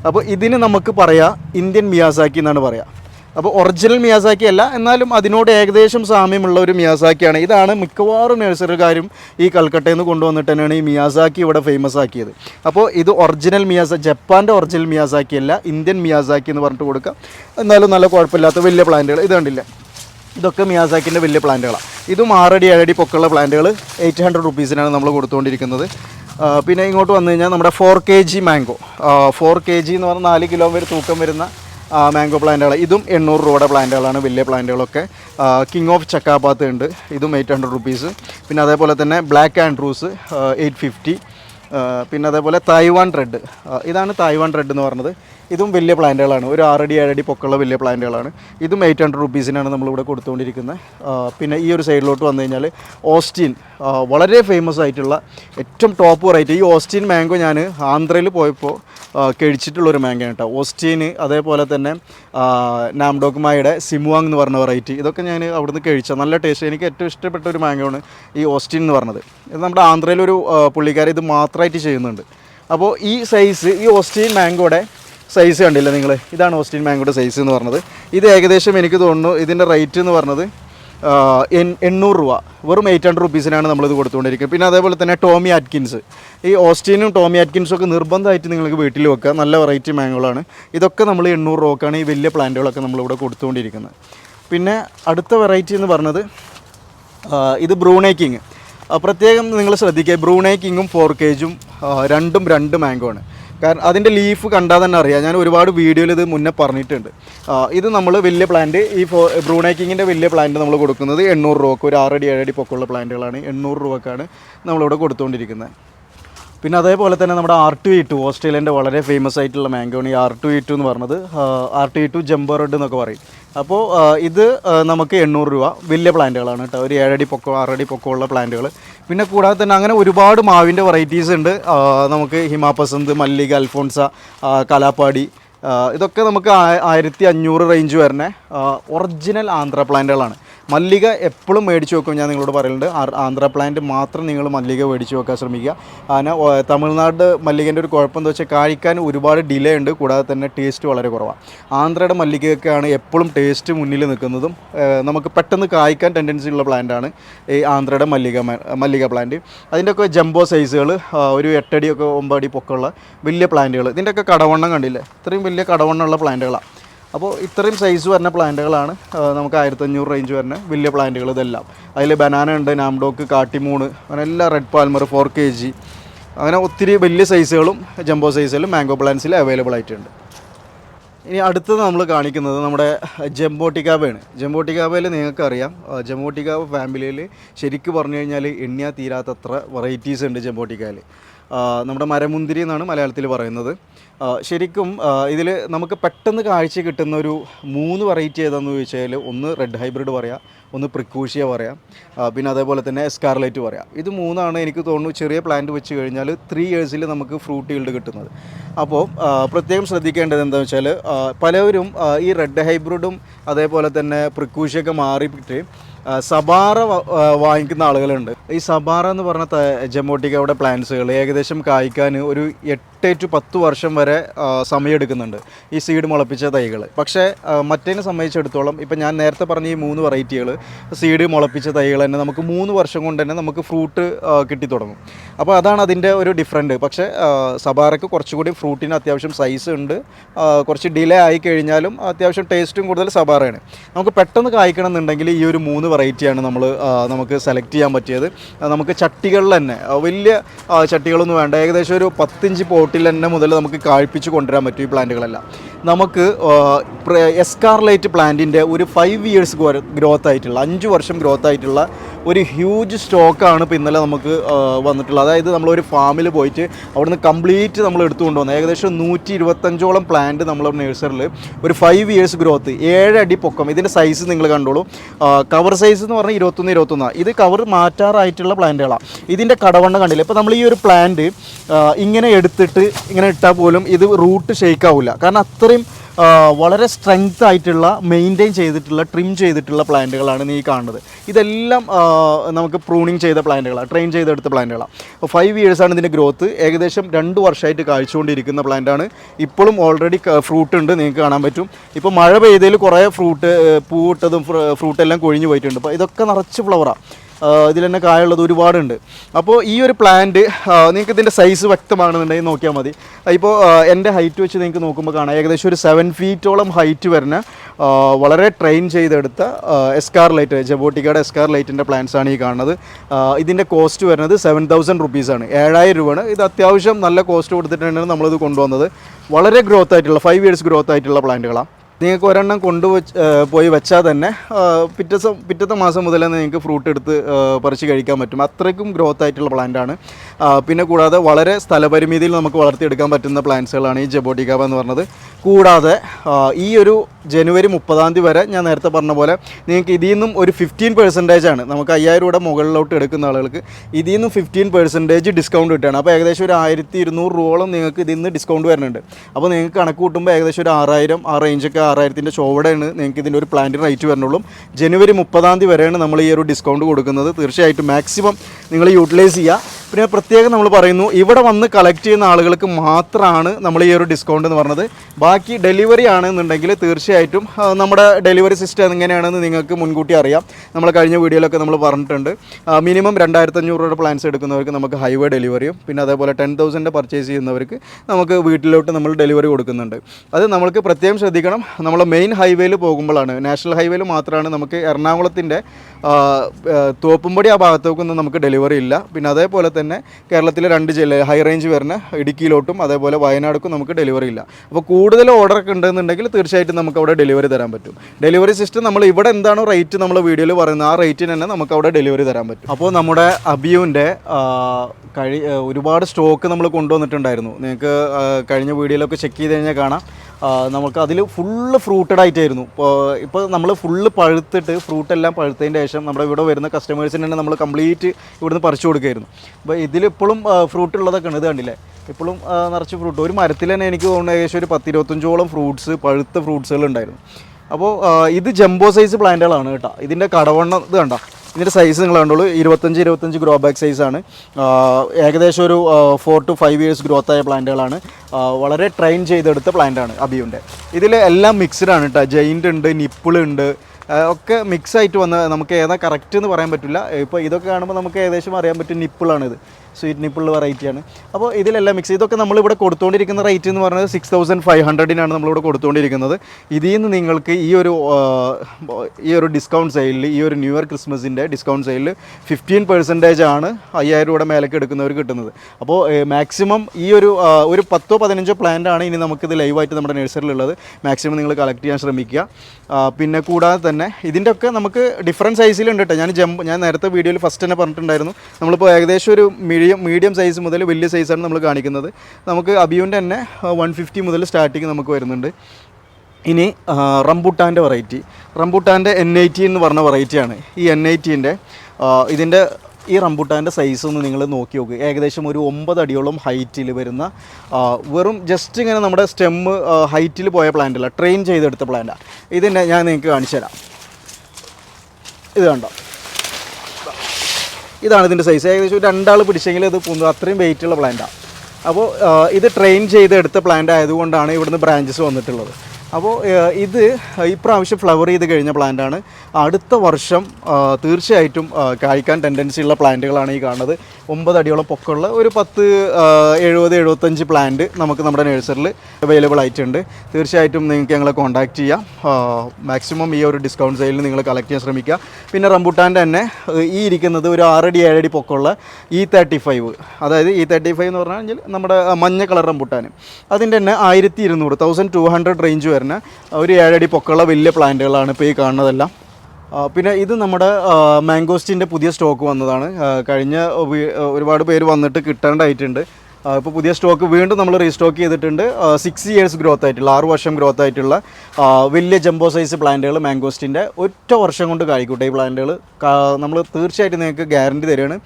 അപ്പോൾ ഇതിന് നമുക്ക് പറയാം ഇന്ത്യൻ മിയാസാക്കി എന്നാണ് പറയുക അപ്പോൾ ഒറിജിനൽ മിയാസാക്കി അല്ല എന്നാലും അതിനോട് ഏകദേശം സാമ്യമുള്ള ഒരു മിയാസാക്കിയാണ് ഇതാണ് മിക്കവാറും നഴ്സറിക്കാരും ഈ കൽക്കട്ടയിൽ നിന്ന് കൊണ്ടുവന്നിട്ട് തന്നെയാണ് ഈ മിയാസാക്കി ഇവിടെ ഫേമസ് ആക്കിയത്. അപ്പോൾ ഇത് ഒറിജിനൽ മിയാസ ജപ്പാന്റെ ഒറിജിനൽ മിയാസാക്കി അല്ല ഇന്ത്യൻ മിയാസാക്കി എന്ന് പറഞ്ഞിട്ട് കൊടുക്കാം. എന്നാലും നല്ല കുഴപ്പമില്ലാത്ത വലിയ പ്ലാന്റുകൾ ഇത് കണ്ടില്ല? ഇതൊക്കെ മിയാസാക്കിന്റെ വലിയ പ്ലാന്റുകളാണ് ഇതും ആറടി ഏഴടി പൊക്കുള്ള പ്ലാന്റുകൾ എയ്റ്റ് ഹൺഡ്രഡ് റുപ്പീസിനാണ് നമ്മൾ കൊടുത്തുകൊണ്ടിരിക്കുന്നത്. പിന്നെ ഇങ്ങോട്ട് വന്നു കഴിഞ്ഞാൽ നമ്മുടെ four K G mango four K G എന്ന് പറഞ്ഞാൽ നാല് കിലോ വരെ തൂക്കം വരുന്ന മാംഗോ പ്ലാന്റുകൾ ഇതും എണ്ണൂറ് രൂപയുടെ പ്ലാന്റുകളാണ് വലിയ പ്ലാന്റുകളൊക്കെ കിങ് ഓഫ് ചക്കാപാത്ത് ഉണ്ട്. ഇതും എയ്റ്റ് ഹൺഡ്രഡ് റുപ്പീസ് പിന്നെ അതേപോലെ തന്നെ ബ്ലാക്ക് ആൻഡ്രൂസ് എയ്റ്റ് ഫിഫ്റ്റി പിന്നെ അതേപോലെ തായ്വാൻ റെഡ് ഇതാണ് തായ്വാൻ റെഡ് എന്ന് പറഞ്ഞത് ഇതും വലിയ പ്ലാന്റുകളാണ്. ഒരു ആറടി ഏഴടി പൊക്കമുള്ള വലിയ പ്ലാന്റുകളാണ്. ഇതും എയ്റ്റ് ഹൺഡ്രഡ് റുപ്പീസിനാണ് നമ്മളിവിടെ കൊടുത്തുകൊണ്ടിരിക്കുന്നത്. പിന്നെ ഈ ഒരു സൈഡിലോട്ട് വന്നു കഴിഞ്ഞാൽ ഓസ്റ്റീൻ വളരെ ഫേമസ് ആയിട്ടുള്ള ഏറ്റവും ടോപ്പ് വെറൈറ്റി ഈ ഓസ്റ്റീൻ മാംഗോ ഞാൻ ആന്ധ്രയിൽ പോയപ്പോൾ കഴിച്ചിട്ടുള്ള കഴിച്ചിട്ടുള്ളൊരു മാംഗോ കേട്ടോ. ഓസ്റ്റീന് അതേപോലെ തന്നെ നാംഡോക്മായുടെ സിമുവാങ് എന്ന് പറഞ്ഞ വെറൈറ്റി ഇതൊക്കെ ഞാൻ അവിടുന്ന് കഴിച്ച. നല്ല ടേസ്റ്റ് എനിക്ക് ഏറ്റവും ഇഷ്ടപ്പെട്ട ഒരു മാംഗോ ആണ് ഈ ഓസ്റ്റീൻ എന്ന് പറഞ്ഞത്. ഇത് നമ്മുടെ ആന്ധ്രയിലൊരു ആ, പുള്ളിക്കാരൻ ഇത് മാത്രമായിട്ട് ചെയ്യുന്നുണ്ട്. അപ്പോൾ ഈ സൈസ് ഈ ഓസ്റ്റീൻ മാംഗോയുടെ സൈസ് കണ്ടില്ല നിങ്ങൾ ഇതാണ് ഓസ്റ്റിൻ മാങ്കോയുടെ സൈസ് എന്ന് പറഞ്ഞത്. ഇത് ഏകദേശം എനിക്ക് തോന്നുന്നു ഇതിന്റെ റേറ്റ് എന്ന് പറഞ്ഞത് എണ്ണൂറ് രൂപ. വെറും എയ്റ്റ് ഹൺഡ്രഡ് റുപ്പീസിനാണ് നമ്മളിത് കൊടുത്തുകൊണ്ടിരിക്കുന്നത്. പിന്നെ അതേപോലെ തന്നെ ടോമി ആറ്റ്കിൻസ് ഈ ഓസ്റ്റിനും ടോമി ആറ്റ്കിൻസും ഒക്കെ നിർബന്ധമായിട്ട് നിങ്ങൾക്ക് വീട്ടിൽ വെക്കുക. നല്ല വെറൈറ്റി മാങ്ങുകളാണ് ഇതൊക്കെ നമ്മൾ എണ്ണൂറ് രൂപക്കാണ് ഈ വലിയ പ്ലാന്റുകളൊക്കെ നമ്മളിവിടെ കൊടുത്തുകൊണ്ടിരിക്കുന്നത്. പിന്നെ അടുത്ത വെറൈറ്റി എന്ന് പറഞ്ഞത് ഇത് ബ്രൂണേക്കിങ് പ്രത്യേകം നിങ്ങൾ ശ്രദ്ധിക്കുക. ബ്രൂണേക്കിങ്ങും ഫോർ കേജും രണ്ടും രണ്ട് മാംഗോ ആണ്. കാരണം അതിന്റെ ലീഫ് കണ്ടാൽ തന്നെ അറിയാം. ഞാൻ ഒരുപാട് വീഡിയോയിൽ ഇത് മുന്നേ പറഞ്ഞിട്ടുണ്ട്. ഇത് നമ്മൾ വലിയ പ്ലാന്റ് ഈ ബ്രൂണേക്കിങ്ങിന്റെ വലിയ പ്ലാന്റ് നമ്മൾ കൊടുക്കുന്നത് എണ്ണൂറ് രൂപക്ക്. ഒരു ആറടി ഏഴടി പൊക്കമുള്ള പ്ലാന്റുകളാണ് എണ്ണൂറ് രൂപക്കാണ് നമ്മളിവിടെ കൊടുത്തുകൊണ്ടിരിക്കുന്നത് പിന്നെ അതേപോലെ തന്നെ നമ്മുടെ ആർ ടു ഇ ടു ഓസ്ട്രേലിയന്റെ വളരെ ഫേമസ് ആയിട്ടുള്ള മാംഗോണ് ആർ ടു ഇ ടു എന്ന് പറഞ്ഞത്. R two E two jumbo red എന്നൊക്കെ പറയും. അപ്പോൾ ഇത് നമുക്ക് എണ്ണൂറ് രൂപ. വലിയ പ്ലാന്റുകളാണ് കേട്ടോ. ഒരു ഏഴടി പൊക്കോ ആറടി പൊക്കോ ഉള്ള പ്ലാന്റുകൾ. പിന്നെ കൂടാതെ തന്നെ അങ്ങനെ ഒരുപാട് മാവിന്റെ വെറൈറ്റീസ് ഉണ്ട്. നമുക്ക് ഹിമാപസന്ത് മല്ലിക അൽഫോൺസ കലാപ്പാടി ഇതൊക്കെ നമുക്ക് ആയിരത്തി അഞ്ഞൂറ് റേഞ്ച് വരുന്ന ഒറിജിനൽ ആന്ധ്ര പ്ലാന്റുകളാണ്. മല്ലിക എപ്പോഴും മേടിച്ച് വെക്കും ഞാൻ നിങ്ങളോട് പറയുന്നുണ്ട് ആന്ധ്ര പ്ലാന്റ് മാത്രം നിങ്ങൾ മല്ലിക മേടിച്ച് വെക്കാൻ ശ്രമിക്കുക. അങ്ങനെ തമിഴ്നാട് മല്ലികേന്റെ ഒരു കുഴപ്പം എന്താ വെച്ചാൽ കായ്ക്കാൻ ഒരുപാട് ഡിലേ ഉണ്ട് കൂടാതെ തന്നെ ടേസ്റ്റ് വളരെ കുറവാണ് ആന്ധ്രയുടെ മല്ലികയൊക്കെയാണ് എപ്പോഴും ടേസ്റ്റ് മുന്നിൽ നിൽക്കുന്നതും നമുക്ക് പെട്ടെന്ന് കായ്ക്കാൻ ടെൻഡൻസി ഉള്ള പ്ലാന്റാണ് ഈ ആന്ധ്രയുടെ മല്ലിക മല്ലിക പ്ലാന്റ് അതിന്റെയൊക്കെ ജംബോ സൈസുകൾ ഒരു എട്ടടിയൊക്കെ ഒമ്പടി പൊക്കമുള്ള വലിയ പ്ലാന്റുകൾ ഇതിന്റെയൊക്കെ കടവണ്ണം കണ്ടില്ലേ? ഇത്രയും വലിയ കടവണ്ണമുള്ള പ്ലാന്റുകളാണ് അപ്പോൾ ഇത്രയും സൈസ് വരുന്ന പ്ലാന്റുകളാണ് നമുക്ക് ആയിരത്തഞ്ഞൂറ് റേഞ്ച് വരുന്ന വലിയ പ്ലാന്റുകൾ ഇതെല്ലാം. അതിൽ ബനാന ഉണ്ട് നാംഡോക്ക് കാട്ടിമൂണ് അങ്ങനെ എല്ലാ red Palmer four K G അങ്ങനെ ഒത്തിരി വലിയ സൈസുകളും ജംബോ സൈസുകളും മാംഗോ പ്ലാന്റ്സിൽ അവൈലബിൾ ആയിട്ടുണ്ട്. ഇനി അടുത്തത് നമ്മൾ കാണിക്കുന്നത് നമ്മുടെ ജംബോട്ടിക്കാബയാണ് ജംബോട്ടിക്കാബയിൽ നിങ്ങൾക്കറിയാം ജംബോട്ടിക്കാബ ഫാമിലിയിൽ ശരിക്കും പറഞ്ഞു കഴിഞ്ഞാൽ എണ്ണിയാൽ തീരാത്തത്ര വെറൈറ്റീസ് ഉണ്ട് ജംബോട്ടിക്കയിൽ നമ്മുടെ മരമുന്തിരി എന്നാണ് മലയാളത്തിൽ പറയുന്നത്. ശരിക്കും ഇതിൽ നമുക്ക് പെട്ടെന്ന് കാഴ്ച കിട്ടുന്ന ഒരു മൂന്ന് വെറൈറ്റി ഏതാണെന്ന് ചോദിച്ചാൽ ഒന്ന് റെഡ് ഹൈബ്രിഡ് പറയാം ഒന്ന് പ്രിക്കൂഷ്യ പറയാം പിന്നെ അതേപോലെ തന്നെ എസ്കാർലൈറ്റ് പറയാം. ഇത് മൂന്നാണ് എനിക്ക് തോന്നുന്നു ചെറിയ പ്ലാന്റ് വെച്ച് കഴിഞ്ഞാൽ ത്രീ ഇയേഴ്സിൽ നമുക്ക് ഫ്രൂട്ട് ഈൽഡ് കിട്ടുന്നത്. അപ്പോൾ പ്രത്യേകം ശ്രദ്ധിക്കേണ്ടത് എന്താണെന്ന് വെച്ചാൽ പലവരും ഈ റെഡ് ഹൈബ്രിഡും അതേപോലെ തന്നെ പ്രിക്കൂഷ്യൊക്കെ മാറിയിട്ട് സബാറ വാങ്ങിക്കുന്ന ആളുകളുണ്ട്. ഈ സബാറ എന്ന് പറഞ്ഞ ജമോട്ടിക്കയുടെ പ്ലാന്റ്സുകൾ ഏകദേശം കായ്ക്കാൻ ഒരു എട്ട് ടു പത്ത് വർഷം വരെ സമയമെടുക്കുന്നുണ്ട് ഈ സീഡ് മുളപ്പിച്ച തൈകൾ. പക്ഷേ മറ്റേനെ സംബന്ധിച്ചിടത്തോളം ഇപ്പം ഞാൻ നേരത്തെ പറഞ്ഞ ഈ മൂന്ന് വെറൈറ്റികൾ സീഡ് മുളപ്പിച്ച തൈകൾ തന്നെ നമുക്ക് മൂന്ന് വർഷം കൊണ്ട് തന്നെ നമുക്ക് ഫ്രൂട്ട് കിട്ടി തുടങ്ങും. അപ്പോൾ അതാണ് അതിന്റെ ഒരു ഡിഫറന്റ്. പക്ഷേ സബാറയ്ക്ക് കുറച്ചുകൂടി ഫ്രൂട്ടിന് അത്യാവശ്യം സൈസ് ഉണ്ട്. കുറച്ച് ഡിലേ ആയി കഴിഞ്ഞാലും അത്യാവശ്യം ടേസ്റ്റും കൂടുതൽ സബാറയാണ്. നമുക്ക് പെട്ടെന്ന് കായ്ക്കണം എന്നുണ്ടെങ്കിൽ ഈ ഒരു മൂന്ന് വെറൈറ്റിയാണ് നമ്മൾ നമുക്ക് സെലക്ട് ചെയ്യാൻ പറ്റിയത്. നമുക്ക് ചട്ടികളിൽ തന്നെ വലിയ ചട്ടികളൊന്നും വേണ്ട. ഏകദേശം ഒരു പത്തിഞ്ച് പോട്ടിൽ തന്നെ മുതൽ നമുക്ക് കാഴ്പ്പിച്ച് കൊണ്ടുവരാൻ പറ്റും ഈ പ്ലാന്റുകളെല്ലാം. നമുക്ക് എസ്കാർലൈറ്റ് പ്ലാന്റിന്റെ ഒരു ഫൈവ് ഇയേഴ്സ് ഗ്രോത്ത് ആയിട്ടുള്ള അഞ്ച് വർഷം ഗ്രോത്ത് ആയിട്ടുള്ള ഒരു ഹ്യൂജ് സ്റ്റോക്കാണ് ഇപ്പോൾ ഇന്നലെ നമുക്ക് വന്നിട്ടുള്ളത്. അതായത് നമ്മളൊരു ഫാമിൽ പോയിട്ട് അവിടുന്ന് കംപ്ലീറ്റ് നമ്മൾ എടുത്തുകൊണ്ട് വന്നത് ഏകദേശം നൂറ്റി ഇരുപത്തഞ്ചോളം പ്ലാന്റ് നമ്മൾ നഴ്സറിൽ ഒരു ഫൈവ് ഇയേഴ്സ് ഗ്രോത്ത് ഏഴടി പൊക്കം. ഇതിന്റെ സൈസ് നിങ്ങൾ കണ്ടോളൂ. കവർ സൈസ് എന്ന് പറഞ്ഞാൽ ഇരുപത്തൊന്ന് ഇരുപത്തൊന്ന്. ഇത് കവർ മാറ്റാറായിട്ടുള്ള പ്ലാന്റുകളാണ് ഇതിന്റെ കടവണ്ണ കണ്ടില്ല? ഇപ്പോൾ നമ്മൾ ഈ ഒരു പ്ലാന്റ് ഇങ്ങനെ എടുത്തിട്ട് ഇങ്ങനെ ഇട്ടാൽ പോലും ഇത് റൂട്ട് ഷേക്ക് ആവില്ല കാരണം അത്രയും വളരെ സ്ട്രെങ്ത് ആയിട്ടുള്ള മെയിന്റെയിൻ ചെയ്തിട്ടുള്ള ട്രിം ചെയ്തിട്ടുള്ള പ്ലാന്റുകളാണ് നീ കാണുന്നത്. ഇതെല്ലാം നമുക്ക് പ്രൂണിങ് ചെയ്ത പ്ലാന്റുകളാണ് ട്രെയിൻ ചെയ്തെടുത്ത പ്ലാന്റുകളാണ് അപ്പോൾ ഫൈവ് ഇയേഴ്സാണ് ഇതിന്റെ ഗ്രോത്ത് ഏകദേശം രണ്ട് വർഷമായിട്ട് കാഴ്ചകൊണ്ടിരിക്കുന്ന പ്ലാന്റാണ് ഇപ്പോഴും ഓൾറെഡി ഫ്രൂട്ട് ഉണ്ട് നിങ്ങൾക്ക് കാണാൻ പറ്റും. ഇപ്പോൾ മഴ പെയ്തതിൽ കുറേ ഫ്രൂട്ട് പൂവിട്ടതും ഫ്രൂട്ടെല്ലാം കൊഴിഞ്ഞു പോയിട്ടുണ്ട്. അപ്പോൾ ഇതൊക്കെ നിറച്ച് ഫ്ലവറാണ് ഇതിൽ തന്നെ കായുള്ളത് ഒരുപാടുണ്ട്. അപ്പോൾ ഈ ഒരു പ്ലാന്റ് നിങ്ങൾക്ക് ഇതിന്റെ സൈസ് വ്യക്തമാണെന്നുണ്ടെങ്കിൽ നോക്കിയാൽ മതി. ഇപ്പോൾ എന്റെ ഹൈറ്റ് വെച്ച് നിങ്ങൾക്ക് നോക്കുമ്പോൾ കാണാം. ഏകദേശം ഒരു സെവൻ ഫീറ്റോളം ഹൈറ്റ് വരുന്ന വളരെ ട്രെയിൻ ചെയ്തെടുത്ത എസ്കാർലൈറ്റ് ജബോട്ടിക്കയുടെ എസ്കാർലൈറ്റിന്റെ ആണ് ഈ കാണുന്നത്. ഇതിന്റെ കോസ്റ്റ് വരുന്നത് സെവൻ തൗസൻഡ് റുപ്പീസാണ് ഏഴായിരം രൂപയാണ്. ഇത് അത്യാവശ്യം നല്ല കോസ്റ്റ് കൊടുത്തിട്ടാണ് നമ്മളിത് കൊണ്ടുവന്നത്. വളരെ ഗ്രോത്ത് ആയിട്ടുള്ള ഫൈവ് ഇയേഴ്സ് ഗ്രോത്ത് ആയിട്ടുള്ള പ്ലാന്റുകളാണ് നിങ്ങൾക്ക് ഒരെണ്ണം കൊണ്ടുവച്ച് പോയി വെച്ചാൽ തന്നെ പിറ്റസം പിറ്റത്തെ മാസം മുതൽ തന്നെ നിങ്ങൾക്ക് ഫ്രൂട്ട് എടുത്ത് പറിച്ച് കഴിക്കാൻ പറ്റും. അത്രയ്ക്കും ഗ്രോത്ത് ആയിട്ടുള്ള പ്ലാന്റ് ആണ്. പിന്നെ കൂടാതെ വളരെ സ്ഥലപരിമിതിയിൽ നമുക്ക് വളർത്തിയെടുക്കാൻ പറ്റുന്ന പ്ലാന്റ്സുകളാണ് ഈ ജബോട്ടിക്കാബ എന്ന് പറഞ്ഞത്. കൂടാതെ ഈ ഒരു ജനുവരി മുപ്പതാം തീയതി വരെ ഞാൻ നേരത്തെ പറഞ്ഞ പോലെ നിങ്ങൾക്ക് ഇതിൽ നിന്നും ഒരു ഫിഫ്റ്റീൻ പെർസെന്റേജ് ആണ്. നമുക്ക് അയ്യായിരം രൂപയുടെ മുകളിലോട്ട് എടുക്കുന്ന ആളുകൾക്ക് ഇതിൽ നിന്നും ഫിഫ്റ്റീൻ പെർസെന്റേജ് ഡിസ്കൗണ്ട് കിട്ടുകയാണ്. അപ്പോൾ ഏകദേശം ഒരു ആയിരത്തി ഇരുന്നൂറ് രൂപയോളം നിങ്ങൾക്ക് ഇതിൽ നിന്ന് ഡിസ്കൗണ്ട് വരുന്നുണ്ട്. അപ്പോൾ നിങ്ങൾക്ക് കണക്ക് കൂട്ടുമ്പോൾ ഏകദേശം ഒരു ആറായിരം ആ റേഞ്ചൊക്കെ ആറായിരത്തിന്റെ ചോവടെയാണ് നിങ്ങൾക്ക് ഇതിന്റെ ഒരു പ്ലാന്റ് റേറ്റ് വരുന്നുള്ളൂ ജനുവരി മുപ്പതാം തീയതി വരെയാണ് നമ്മൾ ഈ ഒരു ഡിസ്കൗണ്ട് കൊടുക്കുന്നത്. തീർച്ചയായിട്ടും മാക്സിമം നിങ്ങൾ യൂട്ടിലൈസ് ചെയ്യുക. പിന്നെ പ്രത്യേകം നമ്മൾ പറയുന്നു ഇവിടെ വന്ന് കളക്ട് ചെയ്യുന്ന ആളുകൾക്ക് മാത്രമാണ് നമ്മൾ ഈ ഒരു ഡിസ്കൗണ്ട് എന്ന് പറഞ്ഞത്. ബാക്കി ഡെലിവറി ആണെന്നുണ്ടെങ്കിൽ തീർച്ചയായിട്ടും നമ്മുടെ ഡെലിവറി സിസ്റ്റം എങ്ങനെയാണെന്ന് നിങ്ങൾക്ക് മുൻകൂട്ടി അറിയാം. നമ്മൾ കഴിഞ്ഞ വീഡിയോയിലൊക്കെ നമ്മൾ പറഞ്ഞിട്ടുണ്ട്. മിനിമം രണ്ടായിരത്തഞ്ഞൂറ് രൂപയുടെ പ്ലാൻസ് എടുക്കുന്നവർക്ക് നമുക്ക് ഹൈവേ ഡെലിവറിയും പിന്നെ അതേപോലെ ടെൻ തൗസൻഡ് പർച്ചേസ് ചെയ്യുന്നവർക്ക് നമുക്ക് വീട്ടിലോട്ട് നമ്മൾ ഡെലിവറി കൊടുക്കുന്നുണ്ട്. അത് നമ്മൾക്ക് പ്രത്യേകം ശ്രദ്ധിക്കണം. നമ്മൾ മെയിൻ ഹൈവേയിൽ പോകുമ്പോഴാണ് നാഷണൽ ഹൈവേയിൽ മാത്രമാണ് നമുക്ക് എറണാകുളത്തിന്റെ തോപ്പുംപടി ആ ഭാഗത്തേക്കൊന്നും നമുക്ക് ഡെലിവറി ഇല്ല. പിന്നെ അതേപോലെ തന്നെ കേരളത്തിലെ രണ്ട് ജില്ല ഹൈ റേഞ്ച് വരുന്ന ഇടുക്കിയിലോട്ടും അതേപോലെ വയനാടുക്കും നമുക്ക് ഡെലിവറി ഇല്ല. അപ്പോൾ കൂടുതൽ ഓർഡറൊക്കെ ഉണ്ടെന്നുണ്ടെങ്കിൽ തീർച്ചയായിട്ടും നമുക്ക് അവിടെ ഡെലിവറി തരാൻ പറ്റും. ഡെലിവറി സിസ്റ്റം നമ്മൾ ഇവിടെ എന്താണോ റേറ്റ് നമ്മൾ വീഡിയോയിൽ പറയുന്നത് ആ റേറ്റിന് തന്നെ നമുക്ക് അവിടെ ഡെലിവറി തരാൻ പറ്റും. അപ്പോൾ നമ്മുടെ അബിയുവിന്റെ കഴി ഒരുപാട് സ്റ്റോക്ക് നമ്മൾ കൊണ്ടുവന്നിട്ടുണ്ടായിരുന്നു. നിങ്ങൾക്ക് കഴിഞ്ഞ വീഡിയോയിലൊക്കെ ചെക്ക് ചെയ്ത് കഴിഞ്ഞാൽ കാണാം. നമുക്ക് അതിൽ ഫുള്ള് ഫ്രൂട്ടഡ് ആയിട്ടായിരുന്നു. ഇപ്പോൾ ഇപ്പോൾ നമ്മൾ ഫുള്ള് പഴുത്തിട്ട് ഫ്രൂട്ടെല്ലാം പഴുത്തതിന്റെ ശേഷം നമ്മുടെ ഇവിടെ വരുന്ന കസ്റ്റമേഴ്സിന് തന്നെ നമ്മൾ കംപ്ലീറ്റ് ഇവിടുന്ന് പറിച്ചു കൊടുക്കുമായിരുന്നു അപ്പോൾ ഇതിലിപ്പോഴും ഫ്രൂട്ട് ഉള്ളതൊക്കെ ഉണ്ട് ഇത് കണ്ടില്ലേ? ഇപ്പോഴും നിറച്ച് ഫ്രൂട്ട്. ഒരു മരത്തിൽ തന്നെ എനിക്ക് തോന്നുന്നു ഏകദേശം ഒരു പത്തിരുപത്തഞ്ചോളം ഫ്രൂട്ട്സ് പഴുത്ത ഫ്രൂട്ട്സുകൾ ഉണ്ടായിരുന്നു അപ്പോൾ ഇത് ജംബോ സൈസ് പ്ലാന്റുകളാണ് കേട്ടോ. ഇതിന്റെ കടവണ്ണം ഇത് കണ്ടോ ഇതിന്റെ സൈസ് നിങ്ങൾ കണ്ടോളൂ. ഇരുപത്തഞ്ച് ഇരുപത്തഞ്ച് ഗ്രോ ബാക്ക് സൈസാണ് ഏകദേശം ഒരു four to five years growth ആയ പ്ലാന്റുകളാണ്. വളരെ ട്രെയിൻ ചെയ്തെടുത്ത പ്ലാന്റാണ് അബിയുന്റെ ഇതിൽ എല്ലാം മിക്സ്ഡ് ആണ് കേട്ടോ. ജയിന്റ് ഉണ്ട് നിപ്പിൾ ഉണ്ട് ഒക്കെ മിക്സ് ആയിട്ട് വന്ന് നമുക്ക് ഏതാ കറക്റ്റ് എന്ന് പറയാൻ പറ്റില്ല. ഇപ്പോൾ ഇതൊക്കെ കാണുമ്പോൾ നമുക്ക് ഏകദേശം അറിയാൻ പറ്റും നിപ്പിളാണിത് സ്വീറ്റ് നിപ്പിൾ വെറൈറ്റിയാണ് അപ്പോൾ ഇതിലെല്ലാം മിക്സ് ഇതൊക്കെ നമ്മളിവിടെ കൊടുത്തുകൊണ്ടിരിക്കുന്ന റേറ്റ് എന്ന് പറയുന്നത് സിക്സ് തൗസൻഡ് ഫൈവ് ഹൺഡ്രഡിനാണ് നമ്മളിവിടെ കൊടുത്തുകൊണ്ടിരിക്കുന്നത് ഇതിൽ നിന്ന് നിങ്ങൾക്ക് ഈ ഒരു ഈ ഒരു ഡിസ്കൗണ്ട് സെയിലിൽ ഈ ഒരു ന്യൂ ഇയർ ക്രിസ്മസിന്റെ ഡിസ്കൗണ്ട് സെയിലിൽ ഫിഫ്റ്റീൻ പെർസെന്റേജ് ആണ് അയ്യായിരം രൂപയുടെ മേലേക്ക് എടുക്കുന്നവർ കിട്ടുന്നത്. അപ്പോൾ മാക്സിമം ഈ ഒരു ഒരു പത്തോ പതിനഞ്ചോ പ്ലാന്റ് ആണ് ഇനി നമുക്കിത് ലൈവായിട്ട് നമ്മുടെ നഴ്സറിയിലുള്ളത് മാക്സിമം നിങ്ങൾ കളക്ട് ചെയ്യാൻ ശ്രമിക്കുക. പിന്നെ കൂടാതെ തന്നെ ഇതിന്റെ ഒക്കെ നമുക്ക് ഡിഫറെന്റ് സൈസിലുണ്ട് കേട്ടോ ഞാൻ ജമ്പ് ഞാൻ നേരത്തെ വീഡിയോയിൽ ഫസ്റ്റ് തന്നെ പറഞ്ഞിട്ടുണ്ടായിരുന്നു. നമ്മളിപ്പോൾ ഏകദേശം ഒരു മീഡിയം മീഡിയം സൈസ് മുതൽ വലിയ സൈസാണ് നമ്മൾ കാണിക്കുന്നത്. നമുക്ക് അബിയുന്റെ തന്നെ വൺ ഫിഫ്റ്റി മുതൽ സ്റ്റാർട്ടിങ് നമുക്ക് വരുന്നുണ്ട്. ഇനി റംബുട്ടാന്റെ വെറൈറ്റി റംബുട്ടാന്റെ എൻ ഐ ടി എന്ന് പറഞ്ഞ വെറൈറ്റിയാണ് ഈ എൻ ഐ ടീന്റെ ഇതിന്റെ ഈ റംബുട്ടാന്റെ സൈസ് ഒന്ന് നിങ്ങൾ നോക്കി നോക്ക്. ഏകദേശം ഒരു ഒമ്പത് അടിയോളം ഹൈറ്റിൽ വരുന്ന വെറും ജസ്റ്റ് ഇങ്ങനെ നമ്മുടെ സ്റ്റെമ്മ് ഹൈറ്റിൽ പോയ പ്ലാന്റ് അല്ല ട്രെയിൻ ചെയ്തെടുത്ത പ്ലാന്റാണ് ഇതിന്റെ ഞാൻ നിങ്ങൾക്ക് കാണിച്ചു തരാം ഇത് കണ്ടോ? ഇതാണ് ഇതിന്റെ സൈസ് ഏകദേശം രണ്ടാൾ പിടിച്ചെങ്കിൽ ഇത് പൊന്തു. അത്രയും വെയിറ്റ് ഉള്ള പ്ലാന്റാണ് അപ്പോൾ ഇത് ട്രെയിൻ ചെയ്തെടുത്ത പ്ലാന്റ് ആയതുകൊണ്ടാണ് ഇവിടുന്ന് ബ്രാഞ്ചസ് വന്നിട്ടുള്ളത്. അപ്പോൾ ഇത് ഇപ്രാവശ്യം ഫ്ലവർ ചെയ്ത് കഴിഞ്ഞ പ്ലാന്റാണ് അടുത്ത വർഷം തീർച്ചയായിട്ടും കായ്ക്കാൻ ടെൻഡൻസി ഉള്ള പ്ലാന്റുകളാണ് ഈ കാണുന്നത്. ഒമ്പത് അടിയോളം പൊക്കമുള്ള ഒരു പത്ത് എഴുപത് എഴുപത്തഞ്ച് പ്ലാന്റ് നമുക്ക് നമ്മുടെ നഴ്സറിൽ അവൈലബിൾ ആയിട്ടുണ്ട്. തീർച്ചയായിട്ടും നിങ്ങൾക്ക് ഞങ്ങളെ കോൺടാക്റ്റ് ചെയ്യാം. മാക്സിമം ഈ ഒരു ഡിസ്കൗണ്ട് സെയിലിൽ നിങ്ങൾ കളക്ട് ചെയ്യാൻ ശ്രമിക്കുക. പിന്നെ റംബുട്ടാന്റെ തന്നെ ഈ ഇരിക്കുന്നത് ഒരു ആറടി ഏഴടി പൊക്കമുള്ള ഇ തേർട്ടി ഫൈവ് അതായത് ഇ തേർട്ടി ഫൈവ് എന്ന് പറഞ്ഞാൽ നമ്മുടെ മഞ്ഞ കളർ റംബുട്ടാൻ. അതിന്റെ തന്നെ ആയിരത്തി ഇരുന്നൂറ് തൗസൻഡ് ടു ഹൺഡ്രഡ് റേഞ്ച് വരുന്ന ഒരു ഏഴടി പൊക്കമുള്ള വലിയ പ്ലാന്റുകളാണ് ഇപ്പോൾ ഈ കാണുന്നതെല്ലാം. പിന്നെ ഇത് നമ്മുടെ മാംഗോസ്റ്റിന്റെ പുതിയ സ്റ്റോക്ക് വന്നതാണ്. കഴിഞ്ഞ ഒരുപാട് പേര് വന്നിട്ട് കിട്ടാണ്ടായിട്ടുണ്ട് ഇപ്പോൾ പുതിയ സ്റ്റോക്ക് വീണ്ടും നമ്മൾ റീസ്റ്റോക്ക് ചെയ്തിട്ടുണ്ട്. സിക്സ് ഇയേഴ്സ് ഗ്രോത്ത് ആയിട്ടുള്ള ആറ് വർഷം ഗ്രോത്ത് ആയിട്ടുള്ള വലിയ ജംബോ സൈസ് പ്ലാന്റുകൾ മാംഗോസ്റ്റിന്റെ ഒറ്റ വർഷം കൊണ്ട് കായ്ക്കൂട്ടെ ഈ പ്ലാന്റുകൾ നമ്മൾ തീർച്ചയായിട്ടും നിങ്ങൾക്ക് ഗ്യാരണ്ടി തരികയാണ്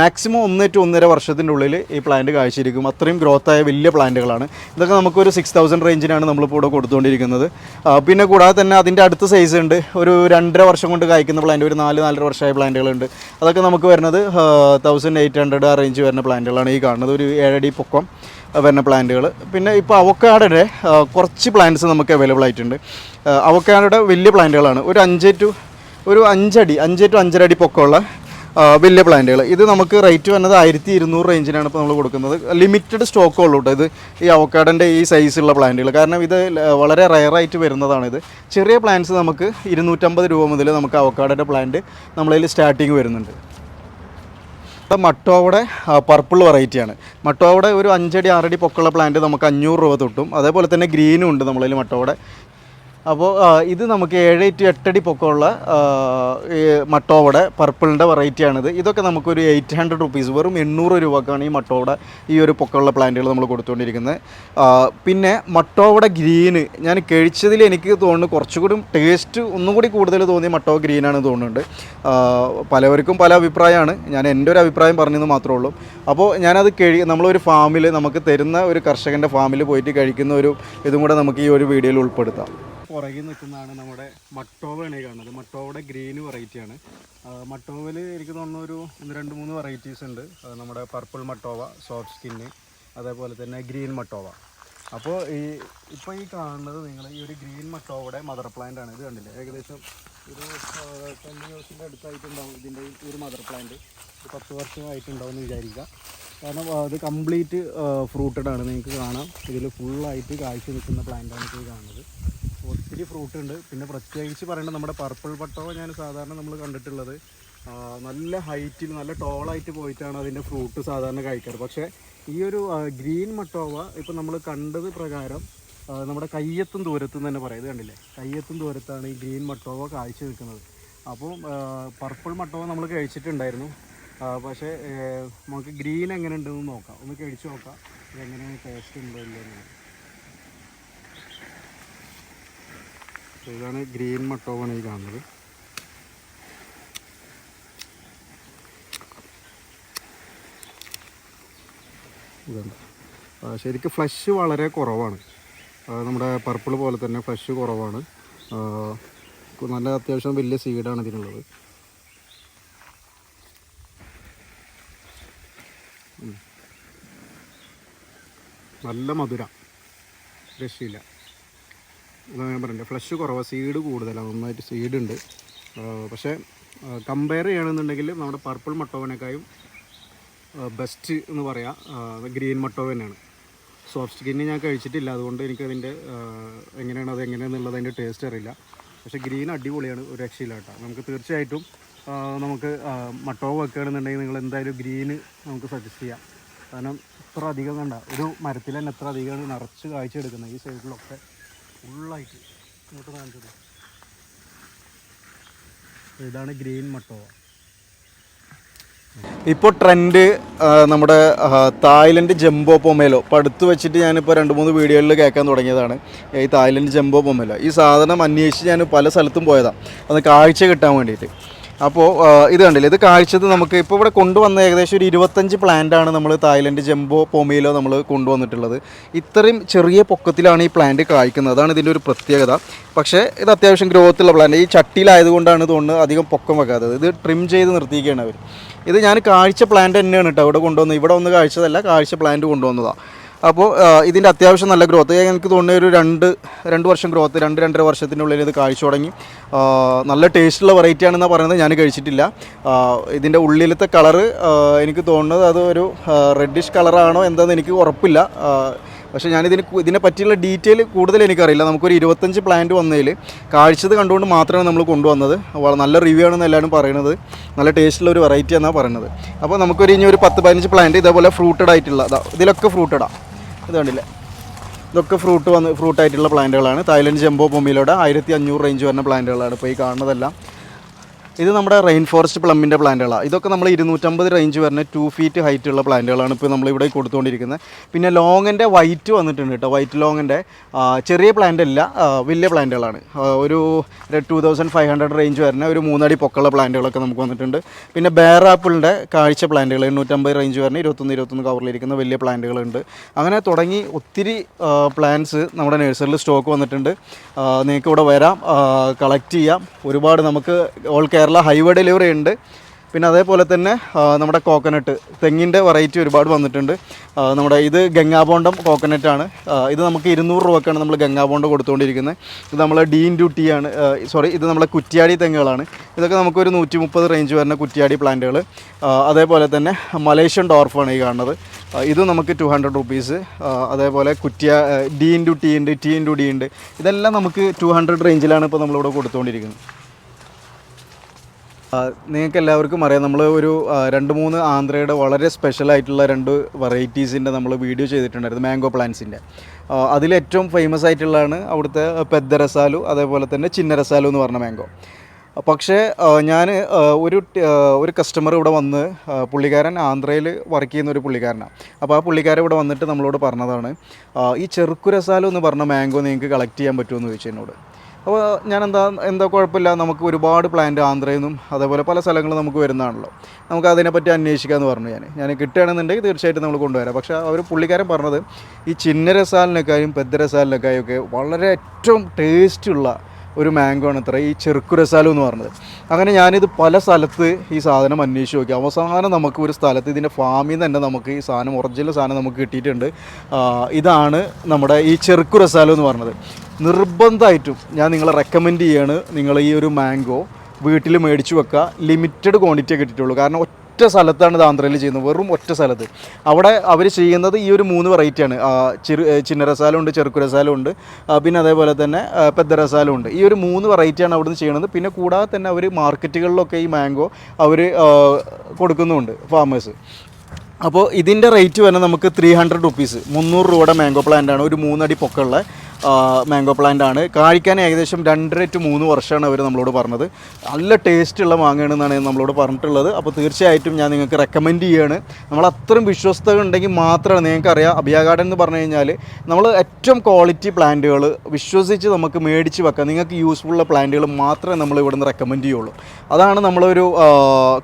മാക്സിമം ഒന്ന് ടു ഒന്നര വർഷത്തിന്റെ ഉള്ളിൽ ഈ പ്ലാന്റ് കാഴ്ചയിരിക്കും അത്രയും ആയ വലിയ പ്ലാന്റുകളാണ് ഇതൊക്കെ നമുക്കൊരു സിക്സ് തൗസൻഡ് റേഞ്ചിനാണ് നമ്മളിപ്പോൾ ഇവിടെ കൊടുത്തുകൊണ്ടിരിക്കുന്നത് പിന്നെ കൂടാതെ തന്നെ അതിന്റെ അടുത്ത സൈസ് ഉണ്ട്. ഒരു രണ്ടര വർഷം കൊണ്ട് കായ്ക്കുന്ന പ്ലാന്റ് ഒരു നാല് നാലര വർഷമായ പ്ലാന്റുകളുണ്ട് അതൊക്കെ നമുക്ക് വരുന്നത് തൗസൻഡ് എയ്റ്റ് ഹൺഡ്രഡ് ആ റേഞ്ച് വരുന്ന പ്ലാന്റുകളാണ് ഈ കാണുന്നത്. ഒരു ഏഴടി പൊക്കം വരുന്ന പ്ലാന്റുകൾ. പിന്നെ ഇപ്പോൾ അവക്കാടയുടെ കുറച്ച് പ്ലാന്റ്സ് നമുക്ക് അവൈലബിൾ ആയിട്ടുണ്ട്. അവക്കാടയുടെ വലിയ പ്ലാന്റുകളാണ്. ഒരു അഞ്ച് ടു ഒരു അഞ്ചടി അഞ്ച് ടു അഞ്ചര അടി പൊക്കമുള്ള വലിയ പ്ലാന്റുകൾ. ഇത് നമുക്ക് റേറ്റ് വന്നത് ആയിരത്തി ഇരുന്നൂറ് റേഞ്ചിനാണ് ഇപ്പോൾ നമ്മൾ കൊടുക്കുന്നത്. ലിമിറ്റഡ് സ്റ്റോക്ക് ഉള്ളൂ കേട്ടോ ഇത്. ഈ അവക്കാടന്റെ ഈ സൈസുള്ള പ്ലാന്റുകൾ. കാരണം ഇത് വളരെ റയറായിട്ട് വരുന്നതാണ് ഇത്. ചെറിയ പ്ലാന്റ്സ് നമുക്ക് ഇരുന്നൂറ്റമ്പത് രൂപ മുതൽ നമുക്ക് അവക്കാടന്റെ പ്ലാന്റ് നമ്മളതിൽ സ്റ്റാർട്ടിങ് വരുന്നുണ്ട്. ഇപ്പം മട്ടോവിടെ പർപ്പിൾ വെറൈറ്റിയാണ് മട്ടോവിടെ ഒരു അഞ്ചടി ആറടി പൊക്കുള്ള പ്ലാന്റ് നമുക്ക് അഞ്ഞൂറ് രൂപ തൊട്ടും. അതേപോലെ തന്നെ ഗ്രീനും ഉണ്ട് നമ്മളതിൽ മട്ടോവിടെ. അപ്പോൾ ഇത് നമുക്ക് ഏഴ് ടു എട്ടടി പൊക്കമുള്ള മട്ടോവട പർപ്പിളിന്റെ വെറൈറ്റിയാണിത്. ഇതൊക്കെ നമുക്കൊരു എയ്റ്റ് ഹൺഡ്രഡ് റുപ്പീസ് വെറും എണ്ണൂറ് രൂപക്കാണ് ഈ മട്ടോവട ഈ ഒരു പൊക്കമുള്ള പ്ലാന്റുകൾ നമ്മൾ കൊടുത്തുകൊണ്ടിരിക്കുന്നത്. പിന്നെ മട്ടോവട ഗ്രീന് ഞാൻ കഴിച്ചതിൽ എനിക്ക് തോന്നുന്നു കുറച്ചുകൂടി ടേസ്റ്റ് ഒന്നും കൂടി കൂടുതൽ തോന്നിയ മട്ടോ ഗ്രീനാണ് തോന്നുന്നുണ്ട്. പലവർക്കും പല അഭിപ്രായമാണ്. ഞാൻ എന്റെ ഒരു അഭിപ്രായം പറഞ്ഞെന്ന് മാത്രമേ ഉള്ളൂ. അപ്പോൾ ഞാനത് കഴി നമ്മളൊരു ഫാമിൽ നമുക്ക് തരുന്ന ഒരു കർഷകന്റെ ഫാമിൽ പോയിട്ട് കഴിക്കുന്ന ഒരു ഇതും കൂടെ നമുക്ക് ഈ ഒരു വീഡിയോയിൽ ഉൾപ്പെടുത്താം. പുറകിൽ നിൽക്കുന്നതാണ് നമ്മുടെ മട്ടോവയാണ് കാണുന്നത്. മട്ടോവയുടെ ഗ്രീൻ വെറൈറ്റിയാണ് മട്ടോവയിൽ എനിക്ക് തോന്നുന്ന ഒരു ഒന്ന് രണ്ട് മൂന്ന് വെറൈറ്റീസ് ഉണ്ട്. നമ്മുടെ പർപ്പിൾ മട്ടോവ സോഫ്റ്റ് സ്കിന്ന് അതേപോലെ തന്നെ ഗ്രീൻ മട്ടോവ. അപ്പോൾ ഈ ഇപ്പോൾ ഈ കാണുന്നത് നിങ്ങൾ ഈ ഒരു ഗ്രീൻ മട്ടോവയുടെ മദർ പ്ലാന്റ് ആണ്. ഇത് കണ്ടില്ലേ? ഏകദേശം ഒരു ടെൻ ഇയേഴ്സിന്റെ അടുത്തായിട്ടുണ്ടാവും ഇതിന്റെ ഒരു മദർ പ്ലാന്റ് ഒരു പത്ത് വർഷമായിട്ടുണ്ടാവും എന്ന് വിചാരിക്കുക. കാരണം അത് കംപ്ലീറ്റ് ഫ്രൂട്ടഡ് ആണ്. നിങ്ങൾക്ക് കാണാം. ഇതിൽ ഫുള്ളായിട്ട് കാഴ്ച നിൽക്കുന്ന പ്ലാന്റാണ് ഇത് കാണുന്നത്. ഒത്തിരി ഫ്രൂട്ട് ഉണ്ട്. പിന്നെ പ്രത്യേകിച്ച് പറയേണ്ടത് നമ്മുടെ പർപ്പിൾ പട്ടോവ ഞാൻ സാധാരണ നമ്മൾ കണ്ടിട്ടുള്ളത് നല്ല ഹൈറ്റിൽ നല്ല ടോളായിട്ട് പോയിട്ടാണ് അതിന്റെ ഫ്രൂട്ട് സാധാരണ കഴിക്കാറ്. പക്ഷേ ഈ ഒരു ഗ്രീൻ മട്ടോവ ഇപ്പോൾ നമ്മൾ കണ്ടത് പ്രകാരം നമ്മുടെ കയ്യെത്തും ദൂരത്തും തന്നെ പറയാം. ഇത് കണ്ടില്ലേ? കയ്യെത്തും ദൂരത്താണ് ഈ ഗ്രീൻ മട്ടോവ കാഴ്ച നിൽക്കുന്നത് അപ്പോൾ പർപ്പിൾ മട്ടോവ നമ്മൾ കഴിച്ചിട്ടുണ്ടായിരുന്നു. പക്ഷേ നമുക്ക് ഗ്രീൻ എങ്ങനെ ഉണ്ടെന്ന് നോക്കാം. ഒന്ന് കഴിച്ച് നോക്കാം. ഇതെങ്ങനെയാണ് ടേസ്റ്റ് ഉണ്ടോ ഇല്ലയോ ഇതാണ് ഗ്രീൻ മട്ടോവാണ് ഈ കാണുന്നത്. ഇതുണ്ട്. ശരിക്കും ഫ്ലഷ് വളരെ കുറവാണ്. നമ്മുടെ പർപ്പിൾ പോലെ തന്നെ ഫ്ലഷ് കുറവാണ്. നല്ല അത്യാവശ്യം വലിയ സീഡാണ് ഇതിനുള്ളത്. നല്ല മധുര. രക്ഷയില്ല. അതാണ് ഞാൻ പറഞ്ഞത് ഫ്ലഷ് കുറവാണ് സീഡ് കൂടുതലാണ് നന്നായിട്ട് സീഡ് ഉണ്ട്. പക്ഷേ കമ്പയർ ചെയ്യണമെന്നുണ്ടെങ്കിൽ നമ്മുടെ പർപ്പിൾ മട്ടോവനേക്കായും ബെസ്റ്റ് എന്ന് പറയാം ഗ്രീൻ മട്ടോവ തന്നെയാണ് സോഫ്റ്റ് സ്കിന്ന് ഞാൻ കഴിച്ചിട്ടില്ല അതുകൊണ്ട് എനിക്കതിന്റെ എങ്ങനെയാണ് അത് എങ്ങനെയാണെന്നുള്ളത് അതിന്റെ ടേസ്റ്റ് അറിയില്ല. പക്ഷേ ഗ്രീൻ അടിപൊളിയാണ് ഒരു രക്ഷയില്ല നമുക്ക് തീർച്ചയായിട്ടും നമുക്ക് മട്ടോവ വെക്കുകയാണെന്നുണ്ടെങ്കിൽ നിങ്ങൾ എന്തായാലും ഗ്രീന് നമുക്ക് സജസ്റ്റ് ചെയ്യാം. കാരണം ഇത്ര അധികം കണ്ട ഒരു മരത്തിൽ തന്നെ എത്ര അധികമാണ് നിറച്ച് കാഴ്ച എടുക്കുന്നത് ഈ സൈഡിലൊക്കെ ഫുള്ളായിട്ട് ഇങ്ങോട്ട് കാണിച്ചത്. ഇതാണ് ഗ്രീൻ മട്ടോവ. ഇപ്പോൾ ട്രെൻഡ് നമ്മുടെ തായ്ലൻഡ് ജംബോ പൊമേലോ. ഇപ്പോൾ അടുത്ത് വെച്ചിട്ട് ഞാനിപ്പോൾ രണ്ട് മൂന്ന് വീഡിയോകളിൽ കേൾക്കാൻ തുടങ്ങിയതാണ്. ഈ തായ്ലൻഡ് ജംബോ പൊമേലോ. ഈ സാധനം അന്വേഷിച്ച് ഞാൻ പല സ്ഥലത്തും പോയതാണ് അത് കാഴ്ച കിട്ടാൻ വേണ്ടിയിട്ട്. അപ്പോൾ ഇത് കണ്ടില്ല? ഇത് കാഴ്ചത് നമുക്ക് ഇപ്പോൾ ഇവിടെ കൊണ്ടുവന്ന ഏകദേശം ഒരു ഇരുപത്തഞ്ച് ആണ് നമ്മൾ തായ്ലൻഡ് ജംബോ പൊമയിലോ നമ്മൾ കൊണ്ടുവന്നിട്ടുള്ളത്. ഇത്രയും ചെറിയ പൊക്കത്തിലാണ് ഈ പ്ലാന്റ് കായ്ക്കുന്നത്. അതാണ് ഇതിന്റെ ഒരു പ്രത്യേകത. പക്ഷേ ഇത് അത്യാവശ്യം ഗ്രോത്തുള്ള പ്ലാന്റ് ഈ ചട്ടിയിലായതുകൊണ്ടാണ് തോന്നുന്നത് അധികം പൊക്കം വെക്കാത്തത്. ഇത് ട്രിം ചെയ്ത് നിർത്തിയിരിക്കുകയാണ് അവർ ഇത് ഞാൻ കാഴ്ച പ്ലാന്റ് തന്നെയാണ് കേട്ടോ ഇവിടെ കൊണ്ടുവന്നത്. ഇവിടെ ഒന്ന് കാഴ്ചതല്ല കാഴ്ച പ്ലാന്റ് കൊണ്ടുവന്നതാണ് അപ്പോൾ ഇതിന്റെ അത്യാവശ്യം നല്ല ഗ്രോത്ത് എനിക്ക് തോന്നുന്ന ഒരു രണ്ട് രണ്ട് വർഷം ഗ്രോത്ത് രണ്ട് രണ്ടര വർഷത്തിനുള്ളിൽ ഇത് കാഴ്ച തുടങ്ങി. നല്ല ടേസ്റ്റുള്ള വെറൈറ്റി ആണെന്നാണ് പറയുന്നത്. ഞാൻ കഴിച്ചിട്ടില്ല. ഇതിന്റെ ഉള്ളിലത്തെ കളറ് എനിക്ക് തോന്നുന്നത് അത് ഒരു റെഡിഷ് കളറാണോ എന്താണെന്ന് എനിക്ക് ഉറപ്പില്ല. പക്ഷേ ഞാനിതിന് ഇതിനെ പറ്റിയുള്ള ഡീറ്റെയിൽ കൂടുതൽ എനിക്കറിയില്ല. നമുക്കൊരു ഇരുപത്തഞ്ച് പ്ലാന്റ് വന്നതിൽ കാഴ്ചത് കണ്ടുകൊണ്ട് മാത്രമാണ് നമ്മൾ കൊണ്ടുവന്നത്. നല്ല റിവ്യൂ ആണെന്ന് എല്ലാവരും പറയുന്നത്. നല്ല ടേസ്റ്റുള്ള ഒരു വെറൈറ്റി എന്നാണ് പറയുന്നത്. അപ്പോൾ നമുക്കൊരു ഇനി ഒരു പത്ത് പതിനഞ്ച് പ്ലാന്റ് ഇതേപോലെ ഫ്രൂട്ടഡ് ആയിട്ടുള്ള ഇതിലൊക്കെ ഫ്രൂട്ടഡാണ് ഇത് കണ്ടില്ലേ? ഇതൊക്കെ ഫ്രൂട്ട് വന്ന് ഫ്രൂട്ടായിട്ടുള്ള പ്ലാന്റുകളാണ് തായ്ലൻഡ് ജംബോ ഭൂമിയിലൂടെ ആയിരത്തി അഞ്ഞൂറ് റേഞ്ച് വരുന്ന പ്ലാന്റുകളാണ് ഇപ്പോൾ ഈ കാണുന്നതെല്ലാം. ഇത് നമ്മുടെ റെയിൻ ഫോറസ്റ്റ് പ്ലമ്മിന്റെ പ്ലാന്റുകളാണ് ഇതൊക്കെ നമ്മൾ ഇരുന്നൂറ്റമ്പത് റേഞ്ച് വരുന്ന ടു ഫീറ്റ് ഹൈറ്റ് ഉള്ള പ്ലാന്റുകളാണ് ഇപ്പോൾ നമ്മളിവിടെ കൊടുത്തുകൊണ്ടിരിക്കുന്നത് പിന്നെ ലോങ്ങിന്റെ വൈറ്റ് വന്നിട്ടുണ്ട് കേട്ടോ വൈറ്റ് ലോങ്ങിന്റെ ചെറിയ പ്ലാന്റ് അല്ല വലിയ പ്ലാന്റുകളാണ് ഒരു two thousand five hundred range വരുന്ന ഒരു മൂന്നടി പൊക്കമുള്ള പ്ലാന്റുകളൊക്കെ നമുക്ക് വന്നിട്ടുണ്ട്. പിന്നെ ബേർ ആപ്പിളിന്റെ കാഴ്ച പ്ലാന്റുകൾ എണ്ണൂറ്റമ്പത് റേഞ്ച് വരുന്ന ഇരുപത്തൊന്ന് ഇരുപത്തൊന്ന് കവറിലിരിക്കുന്ന വലിയ പ്ലാന്റുകളുണ്ട് അങ്ങനെ തുടങ്ങി ഒത്തിരി പ്ലാന്റ്സ് നമ്മുടെ നഴ്സറിയിൽ സ്റ്റോക്ക് വന്നിട്ടുണ്ട്. നിങ്ങൾക്ക് ഇവിടെ വരാം കളക്ട് ചെയ്യാം. ഒരുപാട് നമുക്ക് ഓൾ കേരള ഹൈവേ ഡെലിവറി ഉണ്ട്. പിന്നെ അതേപോലെ തന്നെ നമ്മുടെ കോക്കനട്ട് തെങ്ങിന്റെ വെറൈറ്റി ഒരുപാട് വന്നിട്ടുണ്ട്. നമ്മുടെ ഇത് ഗംഗാബോണ്ടം കോക്കനട്ട് ആണ്. ഇത് നമുക്ക് ഇരുന്നൂറ് രൂപക്കാണ് നമ്മൾ ഗംഗാബോണ്ടം കൊടുത്തുകൊണ്ടിരിക്കുന്നത്. ഇത് നമ്മൾ ഡീൻ ഡ്യൂട്ടിയാണ് സോറി ഇത് നമ്മളെ കുറ്റ്യാടി തെങ്ങുകളാണ്. ഇതൊക്കെ നമുക്കൊരു നൂറ്റി മുപ്പത് റേഞ്ച് വരുന്ന കുറ്റ്യാടി പ്ലാന്റുകൾ അതേപോലെ തന്നെ മലേഷ്യൻ ഡോർഫാണ് ഈ കാണുന്നത്. ഇത് നമുക്ക് ടു ഹൺഡ്രഡ് റുപ്പീസ് അതേപോലെ കുറ്റിയ ഡീൻ ഇന്റു ടി ഉണ്ട് ടീൻ ഇന്റു ഡി ഉണ്ട് ഇതെല്ലാം നമുക്ക് ടു ഹൺഡ്രഡ് റേഞ്ചിലാണ് ഇപ്പോൾ നമ്മളിവിടെ കൊടുത്തുകൊണ്ടിരിക്കുന്നത്. നിങ്ങൾക്ക് എല്ലാവർക്കും അറിയാം നമ്മൾ ഒരു രണ്ട് മൂന്ന് ആന്ധ്രയുടെ വളരെ സ്പെഷ്യൽ ആയിട്ടുള്ള രണ്ട് വെറൈറ്റീസിന്റെ നമ്മൾ വീഡിയോ ചെയ്തിട്ടുണ്ടായിരുന്നു മാംഗോ പ്ലാന്റ്സിന്റെ അതിലേറ്റവും ഫേമസ് ആയിട്ടുള്ളതാണ് അവിടുത്തെ പെദ്ദരസാലു അതേപോലെ തന്നെ ചിന്നരസാലു എന്ന് പറഞ്ഞ മാംഗോ പക്ഷേ ഞാൻ ഒരു ഒരു കസ്റ്റമർ ഇവിടെ വന്ന് പുള്ളിക്കാരൻ ആന്ധ്രയിൽ വർക്ക് ചെയ്യുന്ന ഒരു പുള്ളിക്കാരനാണ് അപ്പോൾ ആ പുള്ളിക്കാരൻ ഇവിടെ വന്നിട്ട് നമ്മളോട് പറഞ്ഞതാണ് ഈ ചെറുക്കുരസാലു എന്ന് പറഞ്ഞ മാംഗോ നിങ്ങൾക്ക് കളക്ട് ചെയ്യാൻ പറ്റുമെന്ന് ചോദിച്ചു എന്നോട്. അപ്പോൾ ഞാൻ എന്താ എന്താ കുഴപ്പമില്ല നമുക്ക് ഒരുപാട് പ്ലാന്റ് ആന്ധ്രയിൽ നിന്നും അതേപോലെ പല സ്ഥലങ്ങളും നമുക്ക് വരുന്നതാണല്ലോ. നമുക്ക് അതിനെപ്പറ്റി അന്വേഷിക്കാമെന്ന് പറഞ്ഞു ഞാൻ ഞാൻ കിട്ടുകയാണെന്നുണ്ടെങ്കിൽ തീർച്ചയായിട്ടും നമ്മൾ കൊണ്ടുവരാം. പക്ഷേ അവർ പുള്ളിക്കാരൻ പറഞ്ഞത് ഈ ചിന്നരസാലിനേക്കാളും പെദ്ദരസാലിനേക്കാളും ഒക്കെ വളരെ ഏറ്റവും ടേസ്റ്റുള്ള ഒരു മാംഗോ ആണ് ഇത്ര ഈ ചെറുക്കുരസാലു എന്ന് പറഞ്ഞത്. അങ്ങനെ ഞാനിത് പല സ്ഥലത്ത് ഈ സാധനം അന്വേഷിച്ച് നോക്കി. അവസാനം നമുക്ക് ഒരു സ്ഥലത്ത് ഇതിന്റെ ഫാമിൽ നിന്ന് തന്നെ നമുക്ക് ഈ സാധനം ഒറിജിനൽ സാധനം നമുക്ക് കിട്ടിയിട്ടുണ്ട്. ഇതാണ് നമ്മുടെ ഈ ചെറുക്കുരസാലു എന്ന് പറഞ്ഞത്. നിർബന്ധമായിട്ടും ഞാൻ നിങ്ങളെ റെക്കമെൻഡ് ചെയ്യാണ് നിങ്ങൾ ഈ ഒരു മാംഗോ വീട്ടിൽ മേടിച്ചു വെക്കുക. ലിമിറ്റഡ് ക്വാണ്ടിറ്റിയെ കിട്ടിയിട്ടുള്ളൂ കാരണം ഒറ്റ സ്ഥലത്താണ് ഇത് ആന്ധ്രയിൽ ചെയ്യുന്നത്. വെറും ഒറ്റ സ്ഥലത്ത്. അവിടെ അവർ ചെയ്യുന്നത് ഈ ഒരു മൂന്ന് വെറൈറ്റിയാണ് ചെറു ചിന്നരസാലുണ്ട് ചെറുക്കുരസാലുണ്ട് പിന്നെ അതേപോലെ തന്നെ പെദ്ദരസാലും ഈ ഒരു മൂന്ന് വെറൈറ്റിയാണ് അവിടുന്ന് ചെയ്യുന്നത്. പിന്നെ കൂടാതെ തന്നെ അവർ മാർക്കറ്റുകളിലൊക്കെ ഈ മാംഗോ അവർ കൊടുക്കുന്നുമുണ്ട് ഫാമേഴ്സ് അപ്പോൾ ഇതിന്റെ റേറ്റ് വരുന്നത് നമുക്ക് ത്രീ ഹൺഡ്രഡ് റുപ്പീസ് മുന്നൂറ് രൂപയുടെ മാംഗോ പ്ലാന്റ് ആണ്. ഒരു മൂന്നടി പൊക്കമുള്ള മാംഗോ പ്ലാന്റ് ആണ്. കായ്ക്കാൻ ഏകദേശം രണ്ടര ടു മൂന്ന് വർഷമാണ് അവർ നമ്മളോട് പറഞ്ഞത്. നല്ല ടേസ്റ്റുള്ള മാങ്ങയാണെന്നാണ് നമ്മളോട് പറഞ്ഞിട്ടുള്ളത്. അപ്പോൾ തീർച്ചയായിട്ടും ഞാൻ നിങ്ങൾക്ക് റെക്കമെൻഡ് ചെയ്യാണ്. നമ്മൾ അത്രയും വിശ്വസ്തത ഉണ്ടെങ്കിൽ മാത്രമാണ് നിങ്ങൾക്ക് അറിയാം. അഭിയ ഗാർഡൻ എന്ന് പറഞ്ഞു കഴിഞ്ഞാൽ നമ്മൾ ഏറ്റവും ക്വാളിറ്റി പ്ലാന്റുകൾ വിശ്വസിച്ച് നമുക്ക് മേടിച്ച് വെക്കാം. നിങ്ങൾക്ക് യൂസ്ഫുള്ള പ്ലാന്റുകൾ മാത്രമേ നമ്മൾ ഇവിടെ നിന്ന് റെക്കമെൻഡ് ചെയ്യുള്ളൂ. അതാണ് നമ്മളൊരു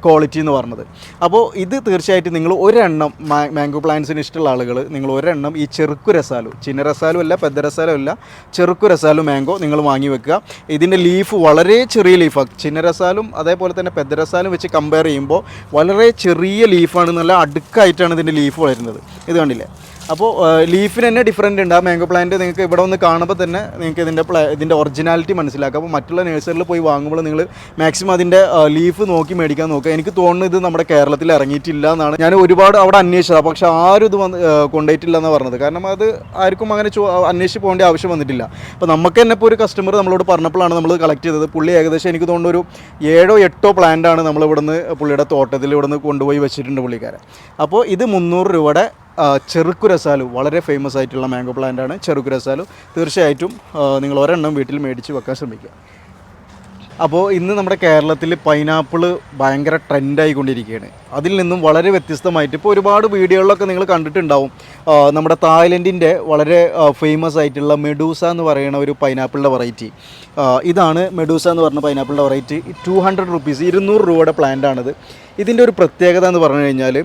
ക്വാളിറ്റി എന്ന് പറഞ്ഞത്. അപ്പോൾ ഇത് തീർച്ചയായിട്ടും നിങ്ങൾ ഒരെണ്ണം മാംഗോ പ്ലാന്റ്സിന് ഇഷ്ടമുള്ള ആളുകൾ നിങ്ങൾ ഒരെണ്ണം ഈ ചെറുക്കു രസാലു ചിന്ന രസാലും അല്ല പെദ്ദ രസാലും അല്ല പ്രശ്നമില്ല ചെറുക്കു രസാലും മാംഗോ നിങ്ങൾ വാങ്ങി വെക്കുക. ഇതിന്റെ ലീഫ് വളരെ ചെറിയ ലീഫാണ് ചിന്ന രസാലും അതേപോലെ തന്നെ പെദ്ദ രസാലും വെച്ച് കമ്പയർ ചെയ്യുമ്പോൾ വളരെ ചെറിയ ലീഫാണ് നല്ല അടുക്കായിട്ടാണ് ഇതിന്റെ ലീഫ് വളരുന്നത്. ഇത് കണ്ടില്ലേ? അപ്പോൾ ലീഫിന് തന്നെ ഡിഫറെന്റ് ഉണ്ട്. ആ മാംഗോ പ്ലാന്റ് നിങ്ങൾക്ക് ഇവിടെ ഒന്ന് കാണുമ്പോൾ തന്നെ നിങ്ങൾക്ക് ഇതിന്റെ പ്ലാ ഇതിന്റെ ഒറിജിനാലിറ്റി മനസ്സിലാക്കാം. അപ്പോൾ മറ്റുള്ള നഴ്സറിയിൽ പോയി വാങ്ങുമ്പോൾ നിങ്ങൾ മാക്സിമം അതിന്റെ ലീഫ് നോക്കി മേടിക്കാൻ നോക്കുക. എനിക്ക് തോന്നുന്നു ഇത് നമ്മുടെ കേരളത്തിൽ ഇറങ്ങിയിട്ടില്ല എന്നാണ്. ഞാൻ ഒരുപാട് അവിടെ അന്വേഷിച്ചത്. പക്ഷെ ആരും ഇത് വന്ന് കൊണ്ടുപോയിട്ടില്ല എന്നാണ് പറഞ്ഞത്. കാരണം അത് ആർക്കും അങ്ങനെ അന്വേഷിച്ച് പോകേണ്ട ആവശ്യം വന്നിട്ടില്ല. അപ്പോൾ നമുക്ക് തന്നെ ഇപ്പോൾ ഒരു കസ്റ്റമർ നമ്മളോട് പറഞ്ഞപ്പോഴാണ് നമ്മൾ കളക്ട് ചെയ്തത്. പുള്ളി ഏകദേശം എനിക്ക് തോന്നുന്നു ഒരു ഏഴോ എട്ടോ പ്ലാന്റാണ് നമ്മൾ ഇവിടുന്ന് പുള്ളിയുടെ തോട്ടത്തിൽ ഇവിടുന്ന് കൊണ്ടുപോയി വെച്ചിട്ടുണ്ട് പുള്ളിക്കാരൻ. അപ്പോൾ ഇത് മുന്നൂറ് രൂപയുടെ ചെറുക്കു രസാലു വളരെ ഫേമസ് ആയിട്ടുള്ള മാംഗോ പ്ലാന്റ് ആണ് ചെറുക്കു രസാലു. തീർച്ചയായിട്ടും നിങ്ങൾ ഒരെണ്ണം വീട്ടിൽ മേടിച്ച് വെക്കാൻ ശ്രമിക്കുക. അപ്പോൾ ഇന്ന് നമ്മുടെ കേരളത്തിൽ പൈനാപ്പിൾ ഭയങ്കര ട്രെൻഡായിക്കൊണ്ടിരിക്കുകയാണ് അതിൽ നിന്നും വളരെ വ്യത്യസ്തമായിട്ട് ഇപ്പോൾ ഒരുപാട് വീഡിയോകളിലൊക്കെ നിങ്ങൾ കണ്ടിട്ടുണ്ടാവും. നമ്മുടെ തായ്ലൻഡിന്റെ വളരെ ഫേമസ് ആയിട്ടുള്ള മെഡൂസ എന്ന് പറയുന്ന ഒരു പൈനാപ്പിളിന്റെ വെറൈറ്റി ഇതാണ് മെഡൂസ എന്ന് പറഞ്ഞ പൈനാപ്പിളിന്റെ വെറൈറ്റി ടു ഹൺഡ്രഡ് റുപ്പീസ് ഇരുന്നൂറ് രൂപയുടെ പ്ലാന്റാണിത് ഇതിന്റെ ഒരു പ്രത്യേകത എന്ന് പറഞ്ഞു കഴിഞ്ഞാൽ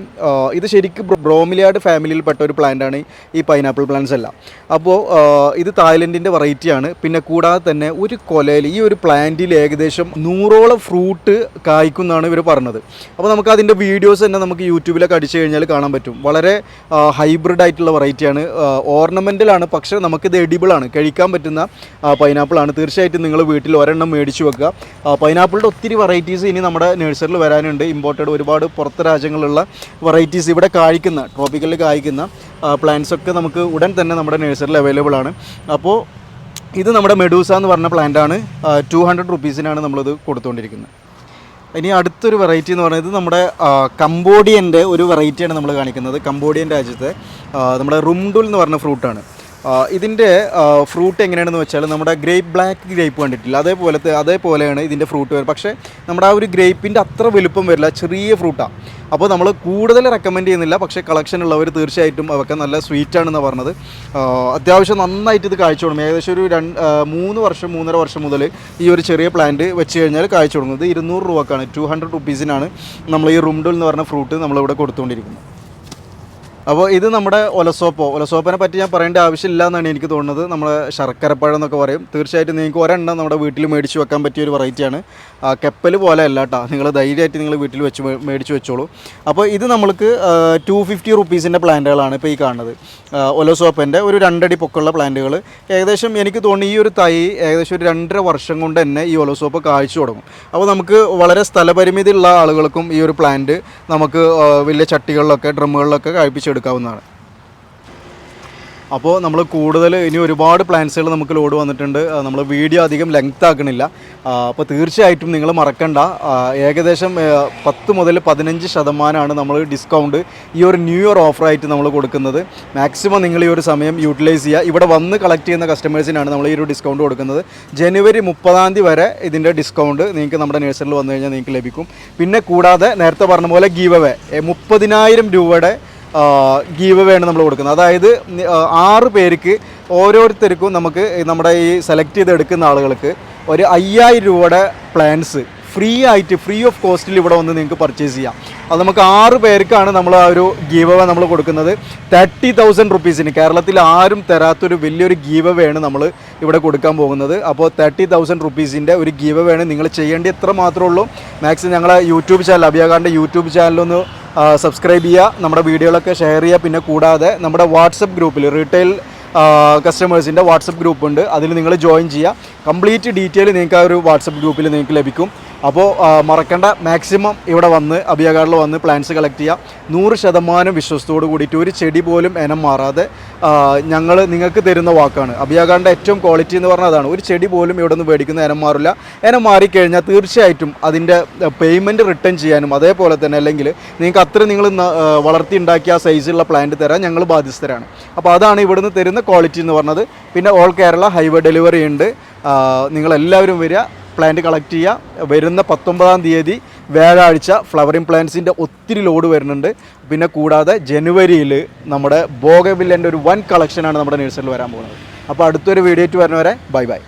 ഇത് ശരിക്കും ബ്രോമിലിയാഡ് ഫാമിലിയിൽപ്പെട്ട ഒരു പ്ലാന്റാണ് ഈ പൈനാപ്പിൾ പ്ലാന്റ്സ് എല്ലാം. അപ്പോൾ ഇത് തായ്ലൻഡിന്റെ വെറൈറ്റിയാണ്. പിന്നെ കൂടാതെ തന്നെ ഒരു കൊലയിൽ ഈ ഒരു പ്ലാന്റിൽ ഏകദേശം നൂറോളം ഫ്രൂട്ട് കായ്ക്കുന്നതാണ് ഇവർ പറഞ്ഞത്. അപ്പോൾ നമുക്ക് അതിന്റെ വീഡിയോസ് തന്നെ നമുക്ക് യൂട്യൂബിലൊക്കെ അടിച്ചു കഴിഞ്ഞാൽ കാണാൻ പറ്റും. വളരെ ഹൈബ്രിഡ് ആയിട്ടുള്ള വെറൈറ്റിയാണ്. ഓർണമെന്റലാണ് പക്ഷേ നമുക്കിത് എഡിബിളാണ് കഴിക്കാൻ പറ്റുന്ന പൈനാപ്പിളാണ് തീർച്ചയായിട്ടും നിങ്ങൾ വീട്ടിൽ ഒരെണ്ണം മേടിച്ചു വെക്കുക. പൈനാപ്പിളിന്റെ ഒത്തിരി വെറൈറ്റീസ് ഇനി നമ്മുടെ നഴ്സറിയിൽ വരാനുണ്ട്. ഇമ്പോർട്ടഡ് ഒരുപാട് പുറത്ത് രാജ്യങ്ങളിലുള്ള വെറൈറ്റീസ് ഇവിടെ കായ്ക്കുന്ന ട്രോപ്പിക്കലിൽ കായ്ക്കുന്ന പ്ലാന്റ്സ് ഒക്കെ നമുക്ക് ഉടൻ തന്നെ നമ്മുടെ നഴ്സറിയിൽ അവൈലബിൾ ആണ്. അപ്പോൾ ഇത് നമ്മുടെ മെഡൂസ എന്ന് പറഞ്ഞ പ്ലാന്റ് ആണ്. ടു ഹൺഡ്രഡ് റുപ്പീസിനാണ് നമ്മളിത് കൊടുത്തുകൊണ്ടിരിക്കുന്നത് ഇനി അടുത്തൊരു വെറൈറ്റി എന്ന് പറയുന്നത് നമ്മുടെ കംബോഡിയന്റെ ഒരു വെറൈറ്റിയാണ് നമ്മൾ കാണിക്കുന്നത്. കംബോഡിയൻ രാജ്യത്തെ നമ്മുടെ റുംഡുൽ എന്ന് പറഞ്ഞ ഫ്രൂട്ടാണ് ഇതിന്റെ ഫ്രൂട്ട് എങ്ങനെയാണെന്ന് വെച്ചാൽ നമ്മുടെ ഗ്രേപ്പ് ബ്ലാക്ക് ഗ്രേപ്പ് കണ്ടിട്ടില്ല? അതേപോലത്തെ അതേപോലെയാണ് ഇതിന്റെ ഫ്രൂട്ട് വരുന്നത്. പക്ഷേ നമ്മുടെ ആ ഒരു ഗ്രേപ്പിന്റെ അത്ര വലുപ്പം വരില്ല ചെറിയ ഫ്രൂട്ടാണ് അപ്പോൾ നമ്മൾ കൂടുതൽ റെക്കമെൻഡ് ചെയ്യുന്നില്ല. പക്ഷേ കളക്ഷൻ ഉള്ളവർ തീർച്ചയായിട്ടും അവർക്ക് നല്ല സ്വീറ്റ് ആണെന്ന് പറഞ്ഞത്. അത്യാവശ്യം നന്നായിട്ട് ഇത് കാഴ്ച തുടങ്ങും ഏകദേശം ഒരു രണ്ട് മൂന്ന് വർഷം മൂന്നര വർഷം മുതൽ ഈ ഒരു ചെറിയ പ്ലാന്റ് വെച്ച് കഴിഞ്ഞാൽ കാഴ്ച തുടങ്ങുന്നത് ഇരുന്നൂറ് രൂപക്കാണ്. ടു ഹൺഡ്രഡ് റുപ്പീസിനാണ് നമ്മൾ ഈ റുംഡുൽ എന്ന് പറഞ്ഞ ഫ്രൂട്ട് നമ്മളിവിടെ കൊടുത്തുകൊണ്ടിരിക്കുന്നത്. അപ്പോൾ ഇത് നമ്മുടെ ഒലസോപ്പോ. ഒലസോപ്പിനെ പറ്റി ഞാൻ പറയേണ്ട ആവശ്യമില്ല എന്നാണ് എനിക്ക് തോന്നുന്നത്. നമ്മൾ ശർക്കരപ്പഴം എന്നൊക്കെ പറയും. തീർച്ചയായിട്ടും നിങ്ങൾക്ക് ഒരെണ്ണം നമ്മുടെ വീട്ടിൽ മേടിച്ച് വെക്കാൻ പറ്റിയ ഒരു വെറൈറ്റിയാണ് കെപ്പൽ പോലെ അല്ല കേട്ടോ. നിങ്ങൾ ധൈര്യമായിട്ട് നിങ്ങൾ വീട്ടിൽ വെച്ച് മേടിച്ച് വെച്ചോളൂ. അപ്പോൾ ഇത് നമ്മൾക്ക് ടു ഫിഫ്റ്റി റുപ്പീസിന്റെ പ്ലാന്റുകളാണ് ഇപ്പോൾ ഈ കാണുന്നത്. ഒലസോപ്പന്റെ ഒരു രണ്ടടി പൊക്കമുള്ള പ്ലാന്റുകൾ ഏകദേശം എനിക്ക് തോന്നുന്നു ഈ ഒരു തൈ ഏകദേശം ഒരു രണ്ടര വർഷം കൊണ്ട് തന്നെ ഈ ഒലസോപ്പ് കാഴ്ച തുടങ്ങും. അപ്പോൾ നമുക്ക് വളരെ സ്ഥലപരിമിതി ഉള്ള ആളുകൾക്കും ഈ ഒരു പ്ലാന്റ് നമുക്ക് വലിയ ചട്ടികളിലൊക്കെ ഡ്രമ്മുകളിലൊക്കെ കഴിപ്പിച്ചെടുക്കാവുന്നതാണ് അപ്പോൾ നമ്മൾ കൂടുതൽ ഇനി ഒരുപാട് പ്ലാൻസുകൾ നമുക്ക് ലോഡ് വന്നിട്ടുണ്ട്. നമ്മൾ വീഡിയോ അധികം ലെങ്ത് ആക്കണില്ല. അപ്പോൾ തീർച്ചയായിട്ടും നിങ്ങൾ മറക്കണ്ട. ഏകദേശം പത്ത് മുതൽ പതിനഞ്ച് ശതമാനമാണ് നമ്മൾ ഡിസ്കൗണ്ട് ഈ ഒരു ന്യൂ ഇയർ ഓഫറായിട്ട് നമ്മൾ കൊടുക്കുന്നത്. മാക്സിമം നിങ്ങൾ ഈ ഒരു സമയം യൂട്ടിലൈസ് ചെയ്യുക. ഇവിടെ വന്ന് കളക്ട് ചെയ്യുന്ന കസ്റ്റമേഴ്സിനാണ് നമ്മൾ ഈ ഒരു ഡിസ്കൗണ്ട് കൊടുക്കുന്നത്. ജനുവരി മുപ്പതാം തീയതി വരെ ഇതിന്റെ ഡിസ്കൗണ്ട് നിങ്ങൾക്ക് നമ്മുടെ നഴ്സറിൽ വന്നു കഴിഞ്ഞാൽ നിങ്ങൾക്ക് ലഭിക്കും. പിന്നെ കൂടാതെ നേരത്തെ പറഞ്ഞ പോലെ ഗീവ് അവേ മുപ്പതിനായിരം രൂപയുടെ ഗീവ് വേണം നമ്മൾ കൊടുക്കുന്നത്. അതായത് ആറ് പേർക്ക് ഓരോരുത്തർക്കും നമുക്ക് നമ്മുടെ ഈ സെലക്ട് ചെയ്ത് എടുക്കുന്ന ആളുകൾക്ക് ഒരു അയ്യായിരം രൂപയുടെ പ്ലാൻസ് ഫ്രീ ആയിട്ട് ഫ്രീ ഓഫ് കോസ്റ്റിൽ ഇവിടെ വന്ന് നിങ്ങൾക്ക് പർച്ചേസ് ചെയ്യാം. അത് നമുക്ക് ആറ് പേർക്കാണ് നമ്മൾ ആ ഒരു ഗീവ് അവേ നമ്മൾ കൊടുക്കുന്നത്. തേർട്ടി തൗസൻഡ് റുപ്പീസിന് കേരളത്തിൽ ആരും തരാത്തൊരു വലിയൊരു ഗീവ് അവേ ആണ് നമ്മൾ ഇവിടെ കൊടുക്കാൻ പോകുന്നത്. അപ്പോൾ തേർട്ടി തൗസൻഡ് റുപ്പീസിന്റെ ഒരു ഗീവ് അവേ ആണ് നിങ്ങൾ ചെയ്യേണ്ടി എത്ര മാത്രമേ ഉള്ളൂ. മാക്സിമം ഞങ്ങളെ യൂട്യൂബ് ചാനൽ അഭിയാകാറിന്റെ യൂട്യൂബ് ചാനലൊന്ന് സബ്സ്ക്രൈബ് ചെയ്യുക നമ്മുടെ വീഡിയോകളൊക്കെ ഷെയർ ചെയ്യുക പിന്നെ കൂടാതെ നമ്മുടെ വാട്സപ്പ് ഗ്രൂപ്പിൽ റീറ്റെയിൽ കസ്റ്റമേഴ്സിന്റെ വാട്സപ്പ് ഗ്രൂപ്പ് ഉണ്ട്. അതിൽ നിങ്ങൾ ജോയിൻ ചെയ്യുക. കംപ്ലീറ്റ് ഡീറ്റെയിൽ നിങ്ങൾക്ക് ആ ഒരു വാട്സപ്പ് ഗ്രൂപ്പിൽ നിങ്ങൾക്ക് ലഭിക്കും. അപ്പോൾ മറക്കേണ്ട. മാക്സിമം ഇവിടെ വന്ന് അഭിയകാർഡിൽ വന്ന് പ്ലാന്റ്സ് കളക്ട് ചെയ്യുക നൂറ് ശതമാനം വിശ്വസത്തോട് കൂടിയിട്ട് ഒരു ചെടി പോലും ഇനം മാറാതെ ഞങ്ങൾ നിങ്ങൾക്ക് തരുന്ന വാക്കാണ്. അബിയാഗാഡിന്റെ ഏറ്റവും ക്വാളിറ്റി എന്ന് പറഞ്ഞാൽ അതാണ്. ഒരു ചെടി പോലും ഇവിടെ നിന്ന് മേടിക്കുന്ന ഇനം മാറില്ല. ഇനം മാറിക്കഴിഞ്ഞാൽ തീർച്ചയായിട്ടും അതിന്റെ പേയ്മെന്റ് റിട്ടേൺ ചെയ്യാനും അതേപോലെ തന്നെ അല്ലെങ്കിൽ നിങ്ങൾക്ക് അത്ര നിങ്ങൾ വളർത്തി ഉണ്ടാക്കിയ ആ സൈസുള്ള പ്ലാന്റ് തരാൻ ഞങ്ങൾ ബാധ്യസ്ഥരാണ്. അപ്പോൾ അതാണ് ഇവിടുന്ന് തരുന്ന ക്വാളിറ്റി എന്ന് പറഞ്ഞത്. പിന്നെ ഓൾ കേരള ഹൈവേ ഡെലിവറി ഉണ്ട്. നിങ്ങളെല്ലാവരും വരിക. പ്ലാന്റ് കളക്ട് ചെയ്യുക. വരുന്ന പത്തൊമ്പതാം തീയതി വ്യാഴാഴ്ച ഫ്ലവറിംഗ് പ്ലാന്റ്സിന്റെ ഒത്തിരി ലോഡ് വരുന്നുണ്ട്. പിന്നെ കൂടാതെ ജനുവരിയിൽ നമ്മുടെ ബോഗവില്ലന്റെ ഒരു വൻ കളക്ഷനാണ് നമ്മുടെ നഴ്സറിയിൽ വരാൻ പോകുന്നത്. അപ്പോൾ അടുത്തൊരു വീഡിയോ വരുന്നവരെ ബൈ ബൈ